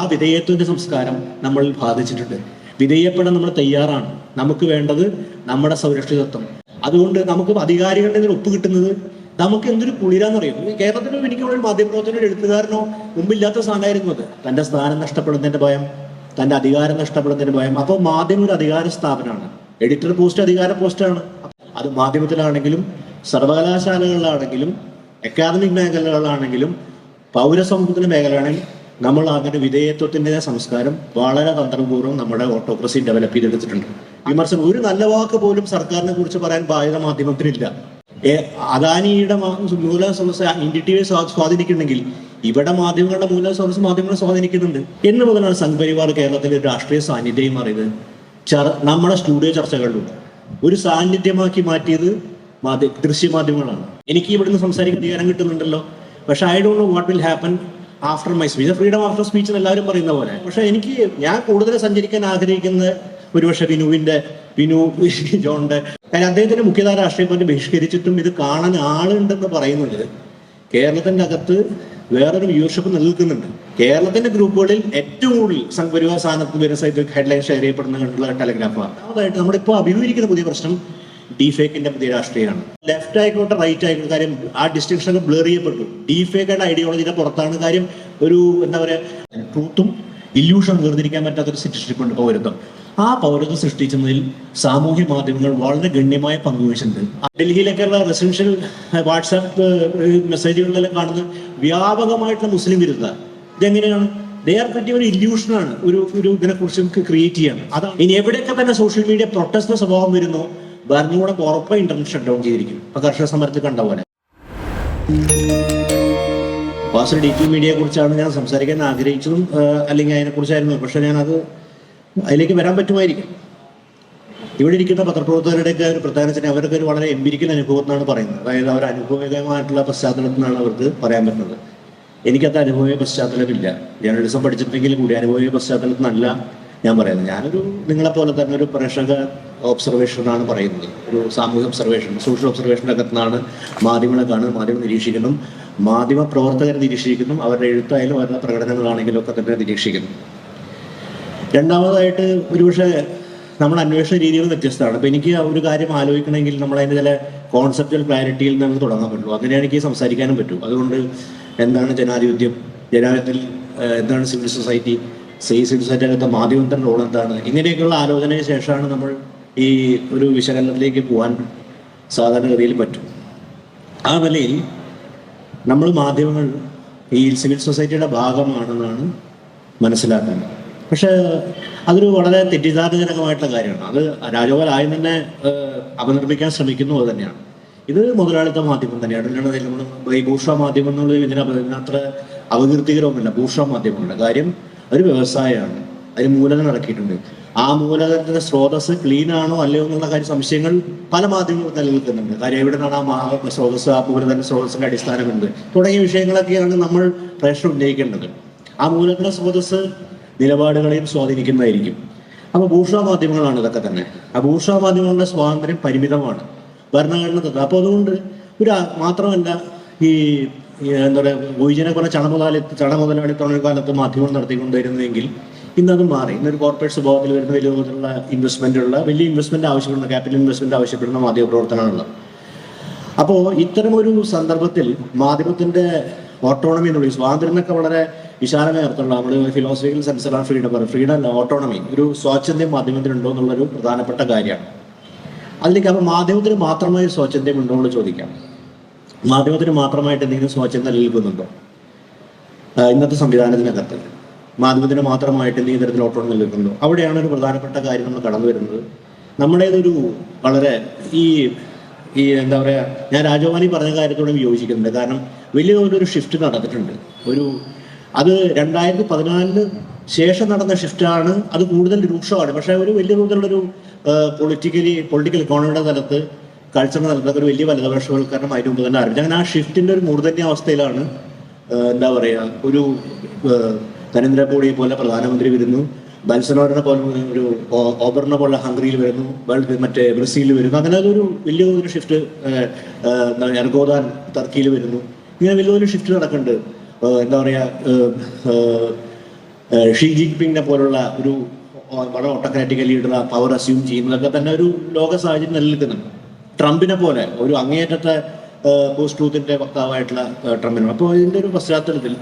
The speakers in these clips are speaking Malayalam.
ആ വിധേയത്വത്തിന്റെ സംസ്കാരം നമ്മൾ ബാധിച്ചിട്ടുണ്ട്. വിധേയപ്പെടാൻ നമ്മൾ തയ്യാറാണ്. നമുക്ക് വേണ്ടത് നമ്മുടെ സൗരക്ഷിതത്വം. അതുകൊണ്ട് നമുക്ക് അധികാരികളുടെ ഒപ്പ് കിട്ടുന്നത് നമുക്ക് എന്തൊരു കുളിരാന്നറിയും? കേരളത്തിനോ എനിക്ക് ഒരു എഴുത്തുകാരനോ മുമ്പില്ലാത്ത സ്ഥാനമായിരുന്നു അത്. തന്റെ സ്ഥാനം നഷ്ടപ്പെടുന്നതിന്റെ ഭയം തന്റെ അധികാരം നഷ്ടപ്പെടുന്നതിന്റെ ഭയം. അപ്പോൾ മാധ്യമം ഒരു അധികാര സ്ഥാപനമാണ്. എഡിറ്റർ പോസ്റ്റ് അധികാര പോസ്റ്റാണ്. അത് മാധ്യമത്തിലാണെങ്കിലും സർവകലാശാലകളിലാണെങ്കിലും അക്കാദമിക് മേഖലകളിലാണെങ്കിലും പൗരസമൂഹത്തിന്റെ മേഖലയാണെങ്കിൽ നമ്മൾ അങ്ങനെ വിധേയത്വത്തിന്റെ സംസ്കാരം വളരെ തന്ത്രപൂർവം നമ്മുടെ ഓട്ടോക്രസി ഡെവലപ്പ് ചെയ്തെടുത്തിട്ടുണ്ട്. വിമർശനം ഒരു നല്ല വാക്ക് പോലും സർക്കാരിനെ കുറിച്ച് പറയാൻ ബാധ്യത മാധ്യമത്തിനില്ല. അദാനിയുടെ മൂല സ്രോതസ് സ്വാധീനിക്കുന്നുണ്ടെങ്കിൽ ഇവിടെ മാധ്യമങ്ങളുടെ മൂല സ്രോതസ് മാധ്യമങ്ങളെ സ്വാധീനിക്കുന്നുണ്ട്. എന്ന് മുതലാണ് സംഘപരിവാർ കേരളത്തിലെ രാഷ്ട്രീയ സാന്നിധ്യം അറിയത് നമ്മുടെ സ്റ്റുഡിയോ ചർച്ചകളിലൂടെ. ഒരു സാന്നിധ്യമാക്കി മാറ്റിയത് മാധ്യ ദൃശ്യമാധ്യമങ്ങളാണ് എനിക്ക് ഇവിടുന്ന് സംസാരിക്കാൻ അധികാരം കിട്ടുന്നുണ്ടല്ലോ. പക്ഷെ I don't know what will happen after my speech freedom after speech എന്ന് എല്ലാവരും പറയുന്ന പോലെ. പക്ഷെ എനിക്ക് ഞാൻ കൂടുതൽ സഞ്ചരിക്കാൻ ആഗ്രഹിക്കുന്ന ഒരുപക്ഷെ വിനുവിന്റെ വിനു ജോണിന്റെ കാര്യം അദ്ദേഹത്തിന്റെ മുഖ്യധാര രാഷ്ട്രീയ പാർട്ടി ബഹിഷ്കരിച്ചിട്ടും ഇത് കാണാൻ ആളുണ്ടെന്ന് പറയുന്നുണ്ട്. കേരളത്തിന്റെ അകത്ത് വേറൊരു വ്യൂവർഷിപ്പ് നിലനിൽക്കുന്നുണ്ട്. കേരളത്തിന്റെ ഗ്രൂപ്പുകളിൽ ഏറ്റവും കൂടുതൽ സംഘപരിവാർ സ്ഥാനത്ത് വരുന്ന ഹെഡ്ലൈൻ ഷെയർ ചെയ്യപ്പെടുന്ന കണ്ടുള്ള ടെലഗ്രാഫാണ് അതായിട്ട് നമ്മളിപ്പോൾ അഭിമുഖീകരിക്കുന്ന പുതിയ പ്രശ്നം ഡിഫേക്കിന്റെ പുതിയ രാഷ്ട്രീയമാണ്. ലെഫ്റ്റ് ആയിക്കോട്ടെ റൈറ്റ് ആയിക്കോട്ടെ കാര്യം ആ ഡിസ്റ്റിങ്ഷൻ ഒക്കെ ബ്ലർ ചെയ്യപ്പെട്ടു. ഡിഫേക്കയുടെ ഐഡിയോളജിയുടെ പുറത്താണ് കാര്യം ഒരു എന്താ പറയുക ട്രൂത്തും ഇല്യൂഷൻ വേർതിരിക്കാൻ പറ്റാത്തൊരു ഉണ്ട് പൗരത്വം ആ പൗരത്വം സൃഷ്ടിച്ചതിൽ സാമൂഹ്യ മാധ്യമങ്ങൾ വളരെ ഗണ്യമായ പങ്കുവഹിച്ചിട്ടുണ്ട് ഡൽഹിയിലൊക്കെയുള്ള റെസിഡൻഷ്യൽ വാട്സാപ്പ് മെസ്സേജുകളിലെല്ലാം കാണുന്നത് വ്യാപകമായിട്ടുള്ള മുസ്ലിം വിരുദ്ധ. ഇതെങ്ങനെയാണ്? ദേ ആർ പറ്റിയ ഒരു ഇല്യൂഷനാണ് ഒരു ഒരു ഇതിനെ കുറിച്ച് നമുക്ക് ക്രിയേറ്റ് ചെയ്യണം. അതാണ്. ഇനി എവിടെയൊക്കെ തന്നെ സോഷ്യൽ മീഡിയ പ്രൊട്ടസ്റ്റ് സ്വഭാവം വരുന്നോ? ഭരണകൂടം ഉറപ്പായി ഇന്റർനെറ്റ് ഷട്ട് ഡൗൺ ചെയ്തിരിക്കും. ഇപ്പൊ കർഷക സമരത്തിൽ കണ്ട പോലെ. വാസു ഡി ടി മീഡിയയെ കുറിച്ചാണ് ഞാൻ സംസാരിക്കാൻ ആഗ്രഹിച്ചതും അല്ലെങ്കിൽ അതിനെ കുറിച്ചായിരുന്നു പക്ഷെ ഞാനത് അതിലേക്ക് വരാൻ പറ്റുമായിരിക്കും. ഇവിടെ ഇരിക്കുന്ന പത്രപ്രവർത്തകരുടെയൊക്കെ ഒരു വെച്ചാൽ അവരൊക്കെ ഒരു വളരെ എംപിരിക്കൽ അനുഭവം എന്നാണ് പറയുന്നത്. അതായത് അവർ അനുഭവകരമായിട്ടുള്ള പശ്ചാത്തലത്തിൽ നിന്നാണ് അവർക്ക് പറയാൻ പറ്റുന്നത്. എനിക്കത് അനുഭവിക പശ്ചാത്തലമില്ല. ജേർണലിസം പഠിച്ചിട്ടുണ്ടെങ്കിൽ കൂടി അനുഭവിക പശ്ചാത്തലത്തിൽ നിന്നല്ല ഞാൻ പറയുന്നത്. ഞാനൊരു നിങ്ങളെ പോലെ തന്നെ ഒരു പ്രേക്ഷക ഒബ്സർവേഷനാണ് പറയുന്നത്. ഒരു സാമൂഹ്യ ഒബ്സർവേഷൻ സോഷ്യൽ ഒബ്സർവേഷന്റെ അകത്തുനിന്നാണ് മാധ്യമങ്ങളെ കാണുന്നത് മാധ്യമം നിരീക്ഷിക്കുന്നു. മാധ്യമ പ്രവർത്തകരെ നിരീക്ഷിക്കുന്നു. അവരുടെ എഴുത്തായാലും അവരുടെ പ്രകടനങ്ങളാണെങ്കിലും ഒക്കെ തന്നെ നിരീക്ഷിക്കുന്നു. രണ്ടാമതായിട്ട് ഒരുപക്ഷെ നമ്മൾ അന്വേഷണ രീതികൾ വ്യത്യസ്തമാണ്. അപ്പോൾ എനിക്ക് ഒരു കാര്യം ആലോചിക്കണമെങ്കിൽ നമ്മൾ അതിന്റെ ചില കോൺസെപ്റ്റൽ ക്ലാരിറ്റിയിൽ നിന്ന് തുടങ്ങാൻ പറ്റുള്ളൂ. അങ്ങനെയാണ് എനിക്ക് സംസാരിക്കാനും പറ്റും. അതുകൊണ്ട് എന്താണ് ജനാധിപത്യം? ജനാധിപത്യത്തിൽ എന്താണ് സിവിൽ സൊസൈറ്റി സിവിൽ സൊസൈറ്റി അകത്തെ മാധ്യമത്തിന്റെ റോൾ എന്താണ്? ഇങ്ങനെയൊക്കെയുള്ള ആലോചനയ്ക്ക് ശേഷമാണ് നമ്മൾ ഈ ഒരു വിശകലനത്തിലേക്ക് പോകാൻ സാധാരണഗതിയിൽ പറ്റും. ആ നിലയിൽ നമ്മൾ മാധ്യമങ്ങൾ ഈ സിവിൽ സൊസൈറ്റിയുടെ ഭാഗമാണെന്നാണ് മനസ്സിലാക്കുന്നത് പക്ഷേ അതൊരു വളരെ തെറ്റിദ്ധാരണജനകമായിട്ടുള്ള കാര്യമാണ്. അത് രാജഗോപാൽ ആദ്യം തന്നെ അപനിർമ്മിക്കാൻ ശ്രമിക്കുന്നു അത് തന്നെയാണ്. ഇത് മുതലാളിത്ത മാധ്യമം തന്നെയാണ്. നമ്മൾ ഈ ഭൂഷ മാധ്യമം എന്നുള്ളത് ഇതിനത്ര അപകീർത്തികരവുമില്ല ഭൂഷ മാധ്യമങ്ങളുടെ കാര്യം ഒരു വ്യവസായമാണ് അതിന് മൂലധനം ഇറക്കിയിട്ടുണ്ട് ആ മൂലധനത്തിന്റെ സ്രോതസ് ക്ലീൻ ആണോ അല്ലയോ എന്നുള്ള കാര്യം സംശയങ്ങൾ പല മാധ്യമങ്ങളും നിലനിൽക്കുന്നുണ്ട്. കാര്യം എവിടെ നിന്നാണ് ആ മാ- സ്രോതസ് ആ മൂലധന സ്രോതസ്സിന്റെ അടിസ്ഥാനമുണ്ട് തുടങ്ങിയ വിഷയങ്ങളൊക്കെയാണ് നമ്മൾ പ്രശ്നം ഉന്നയിക്കേണ്ടത്. ആ മൂലധന സ്രോതസ് നിലപാടുകളെയും സ്വാധീനിക്കുന്നതായിരിക്കും. അപ്പൊ ഭൂഷ മാധ്യമങ്ങളാണ് ഇതൊക്കെ തന്നെ. ആ ഭൂഷ മാധ്യമങ്ങളുടെ സ്വാതന്ത്ര്യം പരിമിതമാണ്. ഭരണഘടന അപ്പൊ അതുകൊണ്ട് ഒരു മാത്രമല്ല ഈ എന്താ പറയുക ഗുരുജനെ പോലെ ചണമുതലാളി ചണമുതലാളിത്തം കാലത്ത് മാധ്യമം നടത്തിക്കൊണ്ടിരുന്നെങ്കിൽ ഇന്നത് മാറി. ഇന്നൊരു കോർപ്പറേറ്റ് സ്വഭാവത്തിൽ വരുന്ന വലിയ തോതിലുള്ള ഇൻവെസ്റ്റ്മെന്റ് ഉള്ള വലിയ ഇൻവെസ്റ്റ്മെന്റ് ആവശ്യപ്പെടുന്ന ക്യാപിറ്റൽ ഇൻവെസ്റ്റ്മെന്റ് ആവശ്യപ്പെടുന്ന മാധ്യമ പ്രവർത്തനമാണുള്ളത്. അപ്പോൾ ഇത്തരം ഒരു സന്ദർഭത്തിൽ മാധ്യമത്തിന്റെ ഓട്ടോണമി എന്ന് പറയും സ്വാതന്ത്ര്യം എന്നൊക്കെ വളരെ വിശാലമായ അർത്ഥമുള്ള നമ്മൾ ഫിലോസഫിക്കൽ സെൻസർ ആണ് ഫ്രീഡം പറയും. ഫ്രീഡം അല്ല ഓട്ടോണമി ഒരു സ്വാച്ഛന്ത്യം മാധ്യമത്തിനുണ്ടോ എന്നുള്ളൊരു പ്രധാനപ്പെട്ട കാര്യമാണ്. അതിലേക്ക് അപ്പോൾ മാധ്യമത്തിന് മാത്രമായി സ്വാച്ഛന്ത്യം ഉണ്ടോ എന്ന് ചോദിക്കാം. മാധ്യമത്തിന് മാത്രമായിട്ട് എന്തെങ്കിലും സ്വാച്ഛന്ത്യം നിലനിൽക്കുന്നുണ്ടോ ഇന്നത്തെ സംവിധാനത്തിനകത്ത് മാധ്യമത്തിന് മാത്രമായിട്ട് എന്തെങ്കിലും തരത്തിൽ ഓട്ടോ നിലനിൽക്കുന്നുണ്ടോ അവിടെയാണ് ഒരു പ്രധാനപ്പെട്ട കാര്യം നമ്മൾ കടന്നു വരുന്നത്. നമ്മുടേതൊരു വളരെ ഈ ഈ എന്താ പറയുക ഞാൻ രാജഭവാനി പറഞ്ഞ കാര്യത്തോടും യോജിക്കുന്നുണ്ട്. കാരണം വലിയ ഒരു ഷിഫ്റ്റ് നടന്നിട്ടുണ്ട്. ഒരു അത് രണ്ടായിരത്തി പതിനാലിന് ശേഷം നടന്ന ഷിഫ്റ്റാണ് അത് കൂടുതൽ രൂക്ഷമാണ്. പക്ഷേ ഒരു വലിയ തോതിലുള്ളൊരു പൊളിറ്റിക്കലി പൊളിറ്റിക്കൽ ഇക്കോണമിയുടെ തലത്ത് കൾച്ചറിന്റെ നൽകുന്ന ഒരു വലിയ വലതുപക്ഷവൽക്കരണം അതിന് മുമ്പ് തന്നെ ആരംഭിച്ചു. അങ്ങനെ ആ ഷിഫ്റ്റിന്റെ ഒരു മൂർധന്യ അവസ്ഥയിലാണ് എന്താ പറയാ ഒരു ഏഹ് നരേന്ദ്രമോദിയെ പോലെ പ്രധാനമന്ത്രി വരുന്നു. ബൽസനോറിനെ പോലെ ഒരു ഓബറിനെ പോലെ ഹംഗറിയിൽ വരുന്നു. വേൾഡ് മറ്റേ ബ്രസീലിൽ വരുന്നു. അങ്ങനെ അതൊരു വലിയ ഒരു ഷിഫ്റ്റ് എർഗോദാൻ ടർക്കിയിൽ വരുന്നു. ഇങ്ങനെ വലിയൊരു ഷിഫ്റ്റ് നടക്കുന്നുണ്ട്. എന്താ പറയാ ഏഹ് ഏഹ് പിങ്ങിനെ ഷീ പോലുള്ള ഒരു വളരെ ഓട്ടോക്രാറ്റിക്കൽ ലീഡർ പവർ അസ്യൂം ചെയ്യുന്നതൊക്കെ തന്നെ ഒരു ലോക സാഹചര്യം നിലനിൽക്കുന്നുണ്ട്. ട്രംപിനെ പോലെ ഒരു അങ്ങേയറ്റത്തെ പോസ്റ്റ് ട്രൂത്തിന്റെ വക്താവായിട്ടുള്ള ട്രംപിനും അപ്പോൾ ഇതിന്റെ ഒരു പശ്ചാത്തലത്തിൽ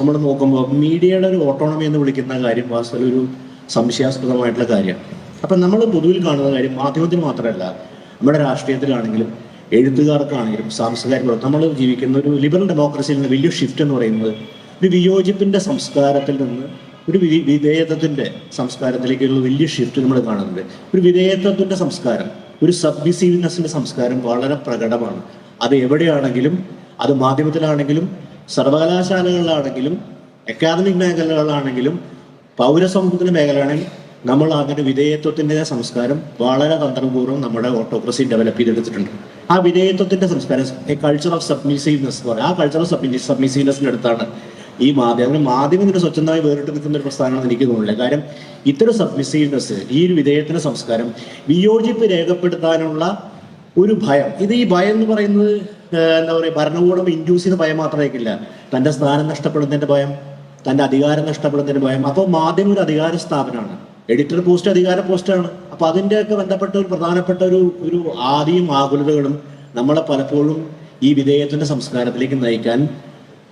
നമ്മൾ നോക്കുമ്പോൾ മീഡിയയുടെ ഒരു ഓട്ടോണമി എന്ന് വിളിക്കുന്ന കാര്യം വാസ്തവത്തിൽ ഒരു സംശയാസ്പദമായിട്ടുള്ള കാര്യമാണ്. അപ്പം നമ്മൾ പൊതുവിൽ കാണുന്ന കാര്യം മാധ്യമത്തിന് മാത്രമല്ല നമ്മുടെ രാഷ്ട്രീയത്തിലാണെങ്കിലും എഴുത്തുകാർക്കാണെങ്കിലും സാംസ്കാരിക നമ്മൾ ജീവിക്കുന്ന ഒരു ലിബറൽ ഡെമോക്രസിയിൽ നിന്ന് വലിയ ഷിഫ്റ്റ് എന്ന് പറയുന്നത് ഒരു വിയോജിപ്പിന്റെ സംസ്കാരത്തിൽ നിന്ന് ഒരു വിധേയത്വത്തിന്റെ സംസ്കാരത്തിലേക്കുള്ള വലിയ ഷിഫ്റ്റ് നമ്മൾ കാണുന്നുണ്ട്. ഒരു വിധേയത്വത്തിന്റെ സംസ്കാരം ഒരു സബ്മിസീവ്നെസ്സിന്റെ സംസ്കാരം വളരെ പ്രകടമാണ്. അത് എവിടെയാണെങ്കിലും അത് മാധ്യമത്തിലാണെങ്കിലും സർവകലാശാലകളിലാണെങ്കിലും അക്കാദമിക് മേഖലകളിലാണെങ്കിലും പൗരസമൂഹത്തിന്റെ മേഖലയാണെങ്കിൽ നമ്മൾ അങ്ങനെ വിധേയത്വത്തിന്റെ സംസ്കാരം വളരെ തന്ത്രപൂർവം നമ്മുടെ ഓട്ടോക്രസി ഡെവലപ്പ് ചെയ്തെടുത്തിട്ടുണ്ട്. ആ വിധേയത്വത്തിന്റെ സംസ്കാരം കൾച്ചർ ഓഫ് സബ്മിസീവ്നെസ് എന്ന് ആ കൾച്ചർ ഓഫ് സബ്മിസീവ്നെസിന്റെ അടുത്താണ് ഈ മാധ്യമം മാധ്യമം ഇതിന് സ്വച്ഛമായി വേറിട്ട് നിൽക്കുന്ന ഒരു പ്രസ്ഥാനമാണെന്ന് എനിക്ക് തോന്നുന്നില്ല. കാര്യം ഇത്തരം സബ്മിസീവ്നെസ് ഈ ഒരു വിധേയത്തിന്റെ സംസ്കാരം വിയോജിപ്പ് രേഖപ്പെടുത്താനുള്ള ഒരു ഭയം. ഇത് ഈ ഭയം എന്ന് പറയുന്നത് എന്താ പറയുക ഭരണകൂടം ഇൻഡ്യൂസ് ചെയ്ത ഭയം മാത്രമായിരിക്കില്ല തന്റെ സ്ഥാനം നഷ്ടപ്പെടുന്നതിന്റെ ഭയം തന്റെ അധികാരം നഷ്ടപ്പെടുന്നതിന്റെ ഭയം. അപ്പോൾ മാധ്യമം ഒരു അധികാര സ്ഥാപനമാണ്. എഡിറ്റർ പോസ്റ്റ് അധികാര പോസ്റ്റാണ് അപ്പൊ അതിന്റെയൊക്കെ ബന്ധപ്പെട്ട ഒരു പ്രധാനപ്പെട്ട ഒരു ഒരു ആദിയും ആകുലതകളും നമ്മളെ പലപ്പോഴും ഈ വിധേയത്തിന്റെ സംസ്കാരത്തിലേക്ക് നയിക്കാൻ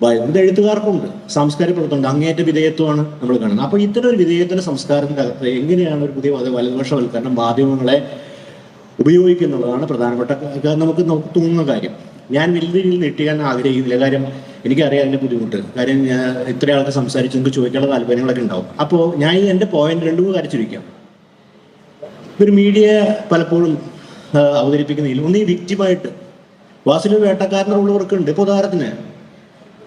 ഭയം എഴുത്തുകാർക്കുണ്ട്. സാംസ്കാരിക പ്രവർത്തനം അങ്ങേറ്റ വിധേയത്വമാണ് നമ്മൾ കാണുന്നത്. അപ്പൊ ഇത്തരം ഒരു വിധേയത്തിന്റെ സംസ്കാരം എങ്ങനെയാണ് ഒരു പുതിയ വല- വലതുപക്ഷവൽക്കരണം മാധ്യമങ്ങളെ ഉപയോഗിക്കുന്നുള്ളതാണ് പ്രധാനപ്പെട്ട നമുക്ക് തോന്നുന്ന കാര്യം. ഞാൻ വലിയ രീതിയിൽ നെട്ടിക്കാൻ ആഗ്രഹിക്കുന്നില്ല. കാര്യം എനിക്കറിയാം അതിന്റെ ബുദ്ധിമുട്ട്. കാര്യം ഇത്ര ആൾക്ക് സംസാരിച്ച് നിങ്ങൾക്ക് ചോദിക്കാനുള്ള താല്പര്യങ്ങളൊക്കെ ഉണ്ടാവും. അപ്പോൾ ഞാൻ ഈ എന്റെ പോയിന്റ് രണ്ടു മൂന്ന് കാര്യം ഒരു മീഡിയ പലപ്പോഴും അവതരിപ്പിക്കുന്നതിൽ ഒന്ന് ഈ വേട്ടക്കാരന്റെ റോളുകളൊക്കെ ഉണ്ട്. ഇപ്പോൾ ഉദാഹരണത്തിന്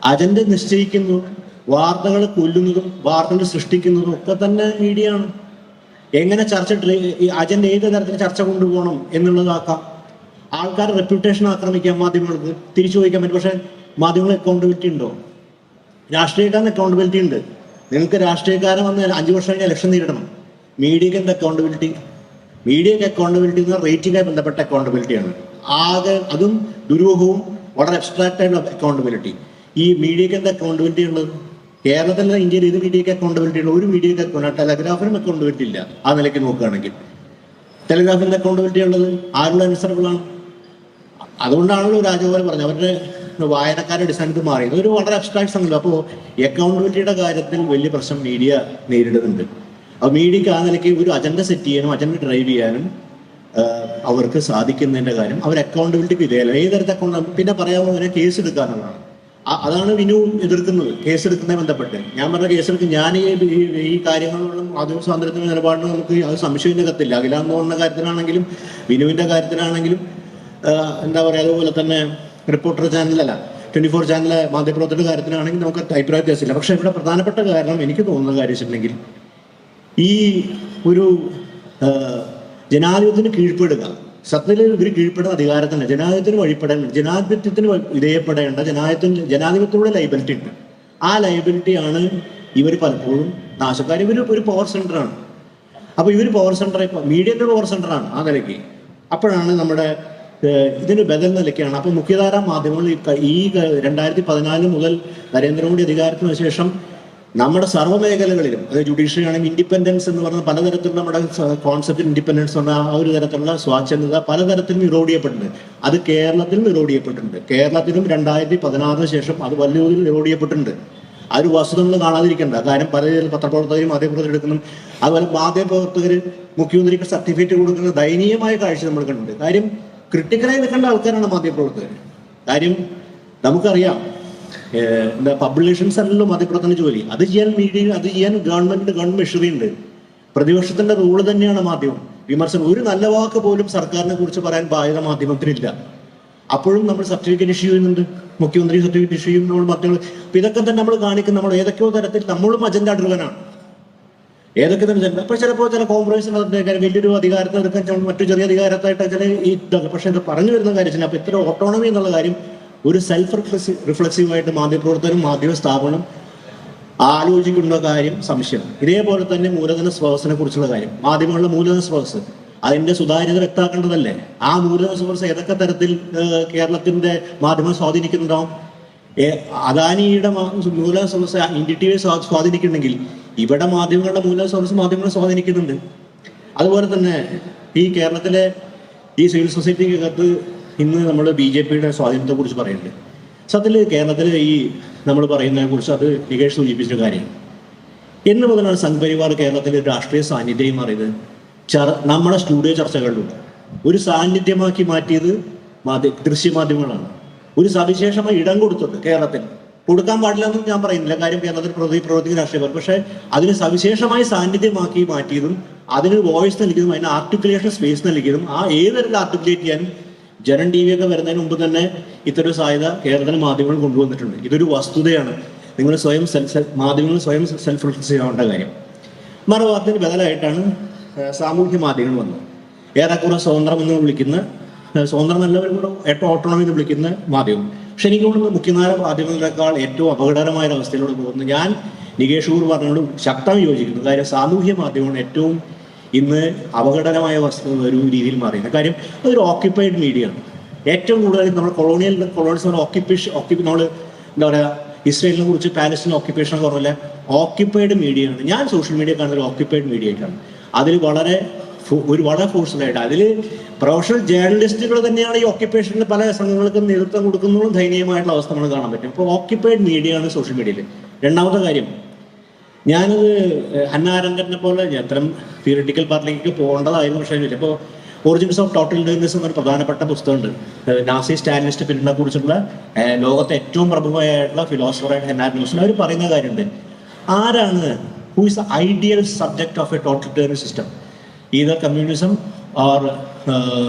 അജണ്ട നിശ്ചയിക്കുന്നു. വാർത്തകൾ കൊല്ലുന്നതും വാർത്തകൾ സൃഷ്ടിക്കുന്നതും ഒക്കെ തന്നെ മീഡിയ ആണ്. എങ്ങനെ ചർച്ച അജണ്ട ഏത് തരത്തിൽ ചർച്ച കൊണ്ടുപോകണം എന്നുള്ളതാക്കാം. ആൾക്കാർ റെപ്യൂട്ടേഷൻ ആക്രമിക്കാം മാധ്യമങ്ങൾക്ക്. തിരിച്ചു ചോദിക്കാൻ പറ്റും. പക്ഷെ മാധ്യമങ്ങൾ അക്കൗണ്ടബിലിറ്റി ഉണ്ടോ? രാഷ്ട്രീയക്കാരന് അക്കൗണ്ടബിലിറ്റി ഉണ്ട്. നിങ്ങൾക്ക് രാഷ്ട്രീയക്കാരൻ വന്ന് അഞ്ചു വർഷം കഴിഞ്ഞാൽ ഇലക്ഷൻ നേരിടണം. മീഡിയക്ക് എന്താ അക്കൗണ്ടബിലിറ്റി മീഡിയക്ക് അക്കൗണ്ടബിലിറ്റി എന്ന് റേറ്റിംഗായി ബന്ധപ്പെട്ട അക്കൗണ്ടബിലിറ്റിയാണ് ആകെ അതും ദുരൂഹവും വളരെ അബ്സ്ട്രാക്റ്റ് ആയിട്ടുള്ള അക്കൗണ്ടബിലിറ്റി ഈ മീഡിയക്ക് എന്താ അക്കൗണ്ടബിലിറ്റി ഉള്ളത്? കേരളത്തിലെ ഇന്ത്യയിൽ ഏത് മീഡിയക്ക് അക്കൗണ്ടബിലിറ്റി ഉള്ള ഒരു മീഡിയക്ക് അക്കൗണ്ട് ടെലഗ്രാഫിനും അക്കൗണ്ടബിലിറ്റി ഇല്ല. ആ നിലയ്ക്ക് നോക്കുകയാണെങ്കിൽ. ടെലിഗ്രാഫിന്റെ അക്കൗണ്ടബിലിറ്റി ഉള്ളത്? ആരുടെ അനുസരണബിൾ ആണ്. അതുകൊണ്ടാണല്ലോ രാജഗോപാൽ പറഞ്ഞത്. അവരുടെ വായനക്കാരുടെ അടിസ്ഥാനത്തിൽ മാറിയത് ഒരു വളരെ അബ്സ്ട്രാക്ട് സംഗതി. അപ്പോൾ അക്കൗണ്ടബിലിറ്റിയുടെ കാര്യത്തിൽ വലിയ പ്രശ്നം മീഡിയ നേരിടുന്നുണ്ട്. അപ്പോൾ മീഡിയക്ക് ആ നിലയ്ക്ക് ഒരു അജണ്ട സെറ്റ് ചെയ്യാനും അജണ്ട ഡ്രൈവ് ചെയ്യാനും അവർക്ക് സാധിക്കുന്നതിന്റെ കാര്യം അവർ അക്കൗണ്ടബിലിറ്റി വിധേയല്ല ഏത് തരത്തിൽ അക്കൗണ്ട് പിന്നെ പറയാവുന്നതിനെ കേസ് എടുക്കാനുള്ളതാണ്. അതാണ് വിനു എതിർക്കുന്നത് കേസ് എടുക്കുന്നതിനെ ബന്ധപ്പെട്ട്. ഞാൻ പറഞ്ഞ കേസെടുക്കും ഞാൻ ഈ കാര്യങ്ങളിലും മാധ്യമ സ്വാതന്ത്ര്യത്തിന്റെ നിലപാടിനും നമുക്ക് അത് സംശയം കത്തില്ല അഖിലാന്ന് പറഞ്ഞ കാര്യത്തിലാണെങ്കിലും വിനുവിന്റെ കാര്യത്തിലാണെങ്കിലും എന്താ പറയുക അതുപോലെ തന്നെ റിപ്പോർട്ടർ ചാനലല്ല ട്വന്റി ഫോർ ചാനലിലെ മാധ്യമപ്രവർത്തകരുടെ കാര്യത്തിലാണെങ്കിൽ നമുക്ക് അഭിപ്രായ വ്യത്യാസമില്ല. പക്ഷേ ഇവിടെ പ്രധാനപ്പെട്ട കാരണം എനിക്ക് തോന്നുന്ന കാര്യം വെച്ചിട്ടുണ്ടെങ്കിൽ ഈ ഒരു ജനാധിപത്യത്തിന് കീഴ്പ്പെടുക സത്യത്തിൽ ഇവർ കീഴ്പ്പെടുന്ന അധികാരത്തിന് ജനാധിപത്യത്തിന് വഴിപ്പെടേണ്ട ജനാധിപത്യത്തിന് വിധേയപ്പെടേണ്ട ജനാധിപത്യത്തിന് ജനാധിപത്യത്തിലൂടെ ലൈബിലിറ്റി ഉണ്ട്. ആ ലൈബിലിറ്റിയാണ് ഇവർ പലപ്പോഴും നാശക്കാർ. ഇവർ ഒരു പവർ സെന്ററാണ് അപ്പൊ ഇവർ പവർ സെന്റർ മീഡിയന്റെ പവർ സെന്ററാണ് ആ നിലയ്ക്ക്. അപ്പോഴാണ് നമ്മുടെ ഇതിന് ബദൽ നിലയ്ക്കാണ്. അപ്പൊ മുഖ്യധാരാ മാധ്യമങ്ങൾ ഈ രണ്ടായിരത്തി പതിനാല് മുതൽ നരേന്ദ്രമോദി അധികാരത്തിന് ശേഷം നമ്മുടെ സർവ മേഖലകളിലും അത് ജുഡീഷ്യറി ആണെങ്കിൽ ഇൻഡിപെൻഡൻസ് എന്ന് പറഞ്ഞ പലതരത്തിലുള്ള നമ്മുടെ കോൺസെപ്റ്റ് ഇൻഡിപെൻഡൻസ് എന്ന ആ ഒരു തരത്തിലുള്ള സ്വാച്ഛന്യത പലതരത്തിലും ഇറോഡ് അത് കേരളത്തിലും ഇറോഡ് ചെയ്യപ്പെട്ടിട്ടുണ്ട് കേരളത്തിലും രണ്ടായിരത്തി പതിനാറിന് ശേഷം അത് വലിയ തോതിൽ ഇറോഡ് ചെയ്യപ്പെട്ടിട്ടുണ്ട് ആ ഒരു വസ്തുത നമ്മൾ കാണാതിരിക്കേണ്ട. കാര്യം പല പത്രപ്രവർത്തകരും മാധ്യമപ്രവർത്തകർ എടുക്കുന്നു അതുപോലെ മാധ്യമപ്രവർത്തകർ മുഖ്യമന്ത്രിക്ക് സർട്ടിഫിക്കറ്റ് കൊടുക്കുന്ന ദയനീയമായ കാഴ്ച നമ്മൾ കണ്ടിട്ടുണ്ട്. കാര്യം ക്രിട്ടിക്കലായി നിൽക്കേണ്ട ആൾക്കാരാണ് മാധ്യമപ്രവർത്തകർ. കാര്യം നമുക്കറിയാം എന്താ പബ്ലിഷൻസ് അല്ലല്ലോ മാധ്യമപ്രവർത്തന ജോലി. അത് ചെയ്യാൻ മീഡിയ അത് ചെയ്യാൻ ഗവൺമെന്റ് ഗവൺമെന്റ് മെഷറി ഉണ്ട്. പ്രതിപക്ഷത്തിന്റെ റൂൾ തന്നെയാണ് മാധ്യമം. വിമർശനം. ഒരു നല്ല വാക്ക് പോലും സർക്കാരിനെ കുറിച്ച് പറയാൻ ബാധ്യത മാധ്യമത്തിനില്ല. അപ്പോഴും നമ്മൾ സർട്ടിഫിക്കറ്റ് ഇഷ്യൂ ചെയ്യുന്നുണ്ട്. മുഖ്യമന്ത്രി സർട്ടിഫിക്കറ്റ് ഇഷ്യൂ ചെയ്യുന്നു. നമ്മൾ മറ്റുള്ള അപ്പൊ ഇതൊക്കെ തന്നെ നമ്മൾ കാണിക്കുന്ന നമ്മൾ ഏതൊക്കെയോ തരത്തിൽ നമ്മളും അജണ്ട ഡ്രിവനാണ് ഏതൊക്കെ തന്നെ ചെല്ലാം ചിലപ്പോൾ ചില കാര്യം വലിയൊരു അധികാരത്തെ എടുക്കാൻ മറ്റു ചെറിയ അധികാരത്തായിട്ട് ചില ഈ ഇതൊക്കെ. പക്ഷെ ഇത് പറഞ്ഞു വരുന്ന കാര്യത്തിന് അപ്പൊ ഇത്ര ഓട്ടോണമി എന്നുള്ള കാര്യം ഒരു സെൽഫ് റിഫ്ലക്സീവ് റിഫ്ലക്സീവായിട്ട് മാധ്യമപ്രവർത്തനം മാധ്യമ സ്ഥാപനം ആലോചിക്കുന്ന കാര്യം സംശയം ഇതേപോലെ തന്നെ മൂലധന സ്രോതസ്സിനെ കുറിച്ചുള്ള കാര്യം. മാധ്യമങ്ങളുടെ മൂലധന സ്രോതസ് അതിന്റെ സുതാര്യത വ്യക്തമാക്കേണ്ടതല്ലേ? ആ മൂലധന സ്രോതസ് ഏതൊക്കെ തരത്തിൽ കേരളത്തിന്റെ മാധ്യമം സ്വാധീനിക്കുന്നുണ്ടാവും? അദാനിയുടെ മൂലധന സ്രോതസ് ഇന്ത്യ ടി വി സ്വാധീനിക്കുന്നുണ്ടെങ്കിൽ ഇവിടെ മാധ്യമങ്ങളുടെ മൂലധന സ്രോതസ് മാധ്യമങ്ങളെ സ്വാധീനിക്കുന്നുണ്ട്. അതുപോലെ തന്നെ ഈ കേരളത്തിലെ ഈ സിവിൽ സൊസൈറ്റിക്കകത്ത് ഇന്ന് നമ്മൾ ബി ജെ പിയുടെ സ്വാധീനത്തെ കുറിച്ച് പറയുന്നുണ്ട് സത്യത്തിൽ കേരളത്തിൽ ഈ നമ്മൾ പറയുന്നതിനെ കുറിച്ച് അത് നികേഷ് സൂചിപ്പിച്ച കാര്യം. എന്ന് മുതലാണ് സംഘപരിവാർ കേരളത്തിലെ രാഷ്ട്രീയ സാന്നിധ്യം മാറിയത്. ചർ നമ്മുടെ സ്റ്റുഡിയോ ചർച്ചകളിലൂടെ. ഒരു സാന്നിധ്യമാക്കി മാറ്റിയത് മാധ്യ ദൃശ്യമാധ്യമങ്ങളാണ് ഒരു സവിശേഷമായി ഇടം കൊടുത്തത് കേരളത്തിൽ കൊടുക്കാൻ പാടില്ല എന്നും ഞാൻ പറയുന്നില്ല. കാര്യം കേരളത്തിൽ പ്രതി പ്രവർത്തിക്കുന്ന രാഷ്ട്രീയക്കാർ പക്ഷേ അതിന് സവിശേഷമായി സാന്നിധ്യമാക്കി മാറ്റിയതും അതിന് വോയിസ് നൽകിയതും അതിന് ആർട്ടിക്കുലേഷൻ സ്പേസ് നൽകിയതും ആ ഏതൊരു ആർട്ടിക്കുലേറ്റ് ചെയ്യാനും ജനൻ ടി വി ഒക്കെ വരുന്നതിന് മുമ്പ് തന്നെ ഇത്തരം സാധ്യത കേരളത്തിലെ മാധ്യമങ്ങൾ കൊണ്ടുവന്നിട്ടുണ്ട്. ഇതൊരു വസ്തുതയാണ്. നിങ്ങൾ സ്വയം മാധ്യമങ്ങൾ സ്വയം സെൽഫ് റിഫ്ലക്സ് ചെയ്യാവേണ്ട കാര്യം. മറുവാർത്തയിൽ ബദലായിട്ടാണ് സാമൂഹ്യ മാധ്യമങ്ങൾ വന്നത്. ഏറെക്കുറെ സ്വതന്ത്രം എന്ന് വിളിക്കുന്ന ഏഹ്, സ്വതന്ത്രം നല്ലവരും കൂടെ ഏറ്റവും ഓട്ടോണമി എന്ന് വിളിക്കുന്ന മാധ്യമം. പക്ഷെ എനിക്ക് തോന്നുന്നത് മുഖ്യധാര മാധ്യമങ്ങളെക്കാൾ ഏറ്റവും അപകടകരമായ ഒരു അവസ്ഥയിലൂടെ പോകുന്നു ഞാൻ നികേഷ് ഊർ പറഞ്ഞോട് ശക്തമായി യോജിക്കുന്നു. കാര്യം സാമൂഹ്യ മാധ്യമങ്ങൾ ഏറ്റവും ഇന്ന് അപകടകരമായ വസ്തു ഒരു രീതിയിൽ മാറിയത് കാര്യം അതൊരു ഓക്യുപ്പൈഡ് മീഡിയ ആണ്. ഏറ്റവും കൂടുതൽ നമ്മൾ കൊളോണിയൽ കൊളോണിസം ഓക്യുപ്പേഷൻ ഓക്യുപ്പ് നമ്മൾ എന്താ പറയുക ഇസ്രയേലിനെ കുറിച്ച് പാലസ്തീൻ ഓക്യുപ്പേഷൻ കുറവില്ല ഓക്യുപ്പൈഡ് മീഡിയ ആണ്. ഞാൻ സോഷ്യൽ മീഡിയ കാണുന്ന ഒരു ഓക്യുപ്പൈഡ് മീഡിയ ആയിട്ടാണ്. അതിൽ വളരെ ഒരു വളരെ ഫോഴ്സ്ഫുൾ ആയിട്ട്. അതിൽ പ്രൊഫഷണൽ ജേർണലിസ്റ്റുകൾ തന്നെയാണ് ഈ ഓക്യുപ്പേഷനിൽ പല സംഘങ്ങൾക്കും നേതൃത്വം കൊടുക്കുന്നതും ദയനീയമായിട്ടുള്ള അവസ്ഥ നമ്മൾ കാണാൻ പറ്റും. അപ്പോൾ ഓക്യുപ്പൈഡ് മീഡിയ ആണ് സോഷ്യൽ മീഡിയയിൽ രണ്ടാമത്തെ കാര്യം ഞാനത് ഹന്നാരംഗനെ പോലെ അത്തരം തിയറിറ്റിക്കൽ പാർട്ടിലേക്ക് പോകേണ്ടതായിരുന്നു പക്ഷേ ഇപ്പോൾ ഒറിജിൻസ് ഓഫ് ടോട്ടൽ ഡേർനെസ് എന്നൊരു പ്രധാനപ്പെട്ട പുസ്തകമുണ്ട്. നാസി സ്റ്റാലിനിസ്റ്റ് ഫിലിമിനെ കുറിച്ചുള്ള ലോകത്തെ ഏറ്റവും പ്രമുഖമായിട്ടുള്ള ഫിലോസഫറായ ഹെന്നാർ ന്യൂസിൽ അവർ പറയുന്ന കാര്യമുണ്ട്. ആരാണ് who is ideal subject of a total system either communism or uh,